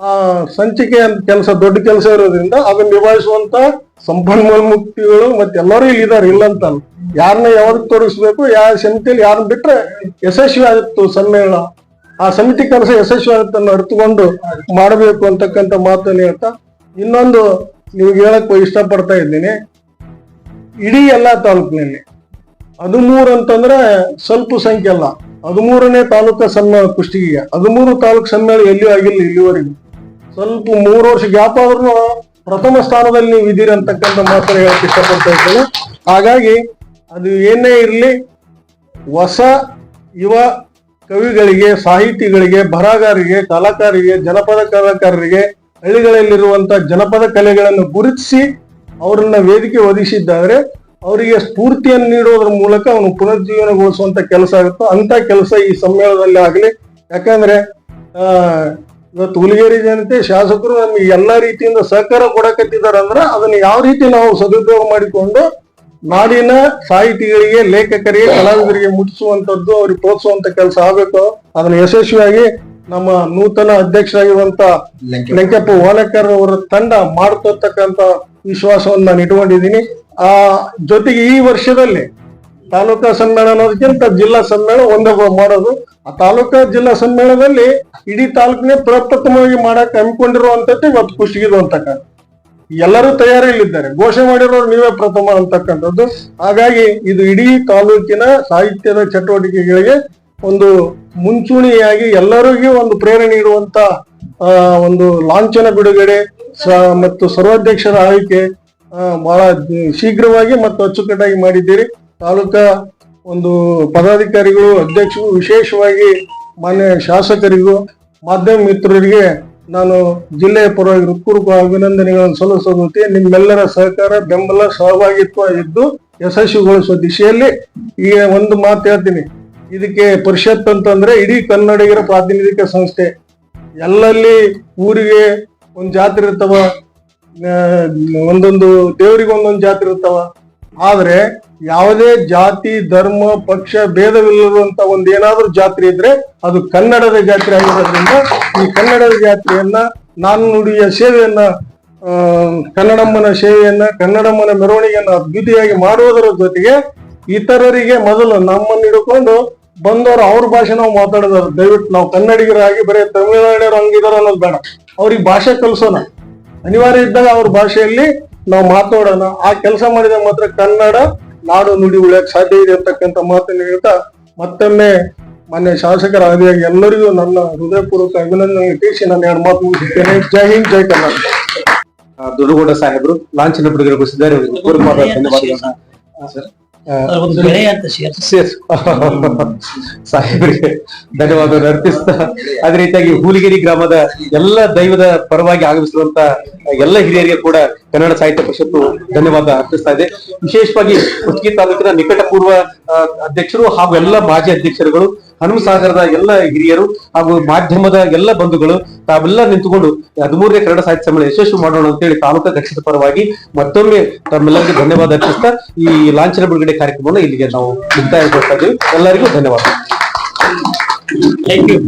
ಆ ಸಂಚಿಕೆ ಕೆಲಸ ದೊಡ್ಡ ಕೆಲಸ ಇರೋದ್ರಿಂದ ಅದನ್ನ ನಿಭಾಯಿಸುವಂತ ಸಂಪನ್ಮೂಲ ಮುಕ್ತಿಗಳು ಮತ್ತೆ ಎಲ್ಲರೂ ಇಲ್ಲಿ ಇದಾರೆ ಇಲ್ಲ ಅಂತ ಅಲ್ಲ. ಯಾರನ್ನ ಯಾವ್ದಕ್ ತೋರಿಸ್ಬೇಕು ಯಾವ ಸಮಿತಿಯಲ್ಲಿ ಯಾರನ್ನ ಬಿಟ್ರೆ ಯಶಸ್ವಿ ಆಗುತ್ತು ಸಮ್ಮೇಳನ. ಆ ಸಮಿತಿ ಕೆಲಸ ಯಶಸ್ವಿ ಆಗುತ್ತೆ ಅನ್ನೋ ಅರ್ಥಕೊಂಡು ಮಾಡಬೇಕು ಅಂತಕ್ಕಂಥ ಮಾತನ್ನು ಹೇಳ್ತಾ ಇನ್ನೊಂದು ನಿಮ್ಗೆ ಹೇಳಕ್ ಇಷ್ಟಪಡ್ತಾ ಇದ್ದೀನಿ. ಇಡೀ ಎಲ್ಲ ತಾಲೂಕಿನಲ್ಲಿ. ಹದಿಮೂರು ಅಂತಂದ್ರೆ ಸ್ವಲ್ಪ ಸಂಖ್ಯೆ ಅಲ್ಲ. ಹದಿಮೂರನೇ ತಾಲೂಕ ಸಮ್ಮೇಳನ ಕುಷ್ಟಗಿಗೆ. ಹದಿಮೂರು ತಾಲೂಕು ಸಮ್ಮೇಳ ಎಲ್ಲಿಯೂ ಆಗಿಲ್ಲ ಇಲ್ಲಿವರೆಗೂ. ಸ್ವಲ್ಪ ಮೂರು ವರ್ಷ ಗ್ಯಾಪ್ ಆದ್ರೂ ಪ್ರಥಮ ಸ್ಥಾನದಲ್ಲಿ ನೀವು ಇದೀರಿ ಅಂತಕ್ಕಂಥ ಮಾತನ್ನ ಹೇಳಕ್ ಇಷ್ಟಪಡ್ತಾ ಇದ್ದೇನೆ. ಹಾಗಾಗಿ ಅದು ಏನೇ ಇರಲಿ, ಹೊಸ ಯುವ ಕವಿಗಳಿಗೆ, ಸಾಹಿತಿಗಳಿಗೆ ಬರಹಗಾರರಿಗೆ ಕಲಾಕಾರರಿಗೆ ಜನಪದ ಕಲಾಕಾರರಿಗೆ ಹಳ್ಳಿಗಳಲ್ಲಿರುವಂತಹ ಜನಪದ ಕಲೆಗಳನ್ನು ಗುರುತಿಸಿ ಅವರನ್ನ ವೇದಿಕೆ ಒದಗಿಸಿದ್ದಾದ್ರೆ ಅವರಿಗೆ ಸ್ಫೂರ್ತಿಯನ್ನು ನೀಡೋದ್ರ ಮೂಲಕ ಅವನು ಪುನರ್ಜೀವನಗೊಳಿಸುವಂತ ಕೆಲಸ ಆಗುತ್ತೋ ಅಂತ ಕೆಲಸ ಈ ಸಮ್ಮೇಳನದಲ್ಲಿ ಆಗಲಿ. ಯಾಕಂದ್ರೆ ಆ ಇವತ್ತು ಹುಲಿಗೇರಿ ಜನತೆ ಶಾಸಕರು ನಮಗೆ ಎಲ್ಲಾ ರೀತಿಯಿಂದ ಸಹಕಾರ ಕೊಡಕತ್ತಿದ್ದಾರೆ ಅಂದ್ರೆ ಅದನ್ನ ಯಾವ ರೀತಿ ನಾವು ಸದುಪಯೋಗ ಮಾಡಿಕೊಂಡು ನಾಡಿನ ಸಾಹಿತಿಗಳಿಗೆ ಲೇಖಕರಿಗೆ ಕಲಾವಿದರಿಗೆ ಮುಟ್ಟಿಸುವಂತದ್ದು ಅವ್ರಿಗೆ ಪ್ರೋತ್ಸಾಹುವಂತ ಕೆಲಸ ಆಗಬೇಕು ಅದನ್ನ ಯಶಸ್ವಿಯಾಗಿ ನಮ್ಮ ನೂತನ ಅಧ್ಯಕ್ಷರಾಗಿರುವಂತ ಲೆಂಕಪ್ಪ ಓಲಕರ್ ಅವರ ತಂಡ ಮಾಡ್ತಕ್ಕಂತ ವಿಶ್ವಾಸವನ್ನು ನಾನು ಇಟ್ಕೊಂಡಿದ್ದೀನಿ. ಆ ಜೊತೆಗೆ ಈ ವರ್ಷದಲ್ಲಿ ತಾಲೂಕಾ ಸಮ್ಮೇಳನ ಅನ್ನೋದಕ್ಕಿಂತ ಜಿಲ್ಲಾ ಸಮ್ಮೇಳನ ಒಂದೇ ಮಾಡೋದು. ಆ ತಾಲೂಕಾ ಜಿಲ್ಲಾ ಸಮ್ಮೇಳನದಲ್ಲಿ ಇಡೀ ತಾಲೂಕಿನೇ ಪ್ರಪ್ರಥಮವಾಗಿ ಮಾಡಕ್ ಹಮ್ಮಿಕೊಂಡಿರುವಂತದ್ದು ಇವತ್ತು ಖುಷಿಗಿದು ಅಂತಕ್ಕಂಥ ಎಲ್ಲರೂ ತಯಾರಿಯಲ್ಲಿದ್ದಾರೆ. ಘೋಷಣೆ ಮಾಡಿರೋರು ನೀವೇ ಪ್ರಥಮ ಅಂತಕ್ಕಂಥದ್ದು. ಹಾಗಾಗಿ ಇದು ಇಡೀ ತಾಲೂಕಿನ ಸಾಹಿತ್ಯದ ಚಟುವಟಿಕೆಗಳಿಗೆ ಒಂದು ಮುಂಚೂಣಿಯಾಗಿ ಎಲ್ಲರಿಗೂ ಒಂದು ಪ್ರೇರಣೆ ಆ, ಒಂದು ಲಾಂಛನ ಬಿಡುಗಡೆ ಮತ್ತು ಸರ್ವಾಧ್ಯಕ್ಷರ ಆಯ್ಕೆ ಬಹಳ ಶೀಘ್ರವಾಗಿ ಮತ್ತು ಅಚ್ಚುಕಟ್ಟಾಗಿ ಮಾಡಿದ್ದೀರಿ. ತಾಲೂಕಾ ಒಂದು ಪದಾಧಿಕಾರಿಗಳು, ಅಧ್ಯಕ್ಷರು, ವಿಶೇಷವಾಗಿ ಮಾನ್ಯ ಶಾಸಕರಿಗೂ, ಮಾಧ್ಯಮ ಮಿತ್ರರಿಗೆ ನಾನು ಜಿಲ್ಲೆಯ ಪರವಾಗಿ ಹೃತ್ಪೂರ್ವಕ ಅಭಿನಂದನೆಗಳನ್ನು ಸಲ್ಲಿಸೋದಕ್ಕೆ ನಿಮ್ಮೆಲ್ಲರ ಸಹಕಾರ, ಬೆಂಬಲ, ಸಹಭಾಗಿತ್ವ ಇದ್ದು ಯಶಸ್ವಿಗೊಳಿಸುವ ದಿಶೆಯಲ್ಲಿ ಈಗ ಒಂದು ಮಾತು ಹೇಳ್ತೀನಿ. ಇದಕ್ಕೆ ಪರಿಷತ್ ಅಂತಂದ್ರೆ ಇಡೀ ಕನ್ನಡಿಗರ ಪ್ರಾತಿನಿಧಿಕ ಸಂಸ್ಥೆ. ಎಲ್ಲಲ್ಲಿ ಊರಿಗೆ ಒಂದು ಜಾತ್ರೆ ಇರ್ತಾವ ಒಂದೊಂದು ದೇವರಿಗೆ ಒಂದೊಂದು ಜಾತ್ರೆ ಇರ್ತಾವ. ಆದ್ರೆ ಯಾವುದೇ ಜಾತಿ, ಧರ್ಮ, ಪಕ್ಷ, ಭೇದವಿಲ್ಲದಂತ ಒಂದ್ ಏನಾದ್ರೂ ಜಾತ್ರೆ ಇದ್ರೆ ಅದು ಕನ್ನಡದ ಜಾತ್ರೆ ಆಗಿರೋದ್ರಿಂದ ಈ ಕನ್ನಡದ ಜಾತ್ರೆಯನ್ನ ನಾನು ನುಡಿಯ ಸೇವೆಯನ್ನ ಕನ್ನಡಮ್ಮನ ಸೇವೆಯನ್ನ, ಕನ್ನಡಮ್ಮನ ಮೆರವಣಿಗೆಯನ್ನ ಅದ್ಭುತಿಯಾಗಿ ಮಾಡುವುದರ ಜೊತೆಗೆ ಇತರರಿಗೆ ಮೊದಲು ನಮ್ಮನ್ನು ಹಿಡ್ಕೊಂಡು ಬಂದವರು ಅವ್ರ ಭಾಷೆ ನಾವು ಮಾತಾಡೋದು ದಯವಿಟ್ಟು ನಾವು ಕನ್ನಡಿಗರಾಗಿ ಬರೀ ತಮಿಳುನಾಡಿಯವ್ರು ಹಂಗಿದಾರ ಅನ್ನೋದು ಬೇಡ. ಅವ್ರಿಗೆ ಭಾಷೆ ಕಲಿಸೋಣ. ಅನಿವಾರ್ಯ ಇದ್ದಾಗ ಅವ್ರ ಭಾಷೆಯಲ್ಲಿ ನಾವು ಮಾತಾಡೋಣ. ಆ ಕೆಲಸ ಮಾಡಿದಾಗ ಮಾತ್ರ ಕನ್ನಡ ನಾಡು ನುಡಿ ಉಳಿಯಕ್ ಸಾಧ್ಯ ಇದೆ ಅಂತಕ್ಕಂಥ ಮಾತನ್ನು ಹೇಳ್ತಾ ಮತ್ತೊಮ್ಮೆ ಮಾನ್ಯ ಶಾಸಕರ ಆದಿಯಾಗಿ ಎಲ್ಲರಿಗೂ ನನ್ನ ಹೃದಯಪೂರ್ವಕ ಅಭಿನಂದನೆ ತಿಳಿಸಿ ನಾನು ಎರಡು ಮಾತು ಮುಗಿಸುತ್ತೇನೆ. ಜೈ ಹಿಂದ್ ಜೈ ಕರ್ನಾಟಕ. ಆ, ದೊಡ್ಡಗೌಡ ಸಾಹೇಬರು ಲಾಂಛನ ಬಿಡುಗಡೆಗೊಳಿಸಿದ್ದಾರೆ ಬೆಳೆ ಅಂತ ಸೇರ್ಸಿ ಧನ್ಯವಾದವನ್ನು ಅರ್ಪಿಸ್ತಾ ಅದೇ ರೀತಿಯಾಗಿ ಹೂಲಿಗಿರಿ ಗ್ರಾಮದ ಎಲ್ಲ ದೈವದ ಪರವಾಗಿ ಆಗಮಿಸಿರುವಂತ ಎಲ್ಲ ಹಿರಿಯರಿಗೆ ಕೂಡ ಕನ್ನಡ ಸಾಹಿತ್ಯ ಪರಿಷತ್ತು ಧನ್ಯವಾದ ಅರ್ಪಿಸ್ತಾ ಇದೆ. ವಿಶೇಷವಾಗಿ ಕುಷ್ಟಗಿ ತಾಲೂಕಿನ ನಿಕಟಪೂರ್ವ ಪೂರ್ವ ಅಧ್ಯಕ್ಷರು ಹಾಗೂ ಎಲ್ಲ ಮಾಜಿ ಅಧ್ಯಕ್ಷರುಗಳು ಹನುಮಸಾಗರದ ಎಲ್ಲ ಹಿರಿಯರು ಹಾಗೂ ಮಾಧ್ಯಮದ ಎಲ್ಲ ಬಂಧುಗಳು ತಾವೆಲ್ಲ ನಿಂತುಕೊಂಡು ಹದಿಮೂರನೇ ಕನ್ನಡ ಸಾಹಿತ್ಯ ಸಮ್ಮೇಳನ ಯಶಸ್ವಿ ಮಾಡೋಣ ಅಂತೇಳಿ ತಾಲೂಕು ದಕ್ಷಿತ ಪರವಾಗಿ ಮತ್ತೊಮ್ಮೆ ತಮ್ಮೆಲ್ಲರಿಗೂ ಧನ್ಯವಾದ ಅರ್ಪಿಸ್ತಾ ಈ ಲಾಂಛನ ಬಿಡುಗಡೆ ಕಾರ್ಯಕ್ರಮವನ್ನು ಇಲ್ಲಿಗೆ ನಾವು ಮುಕ್ತಾಯ ಎಲ್ಲರಿಗೂ ಧನ್ಯವಾದ. Thank you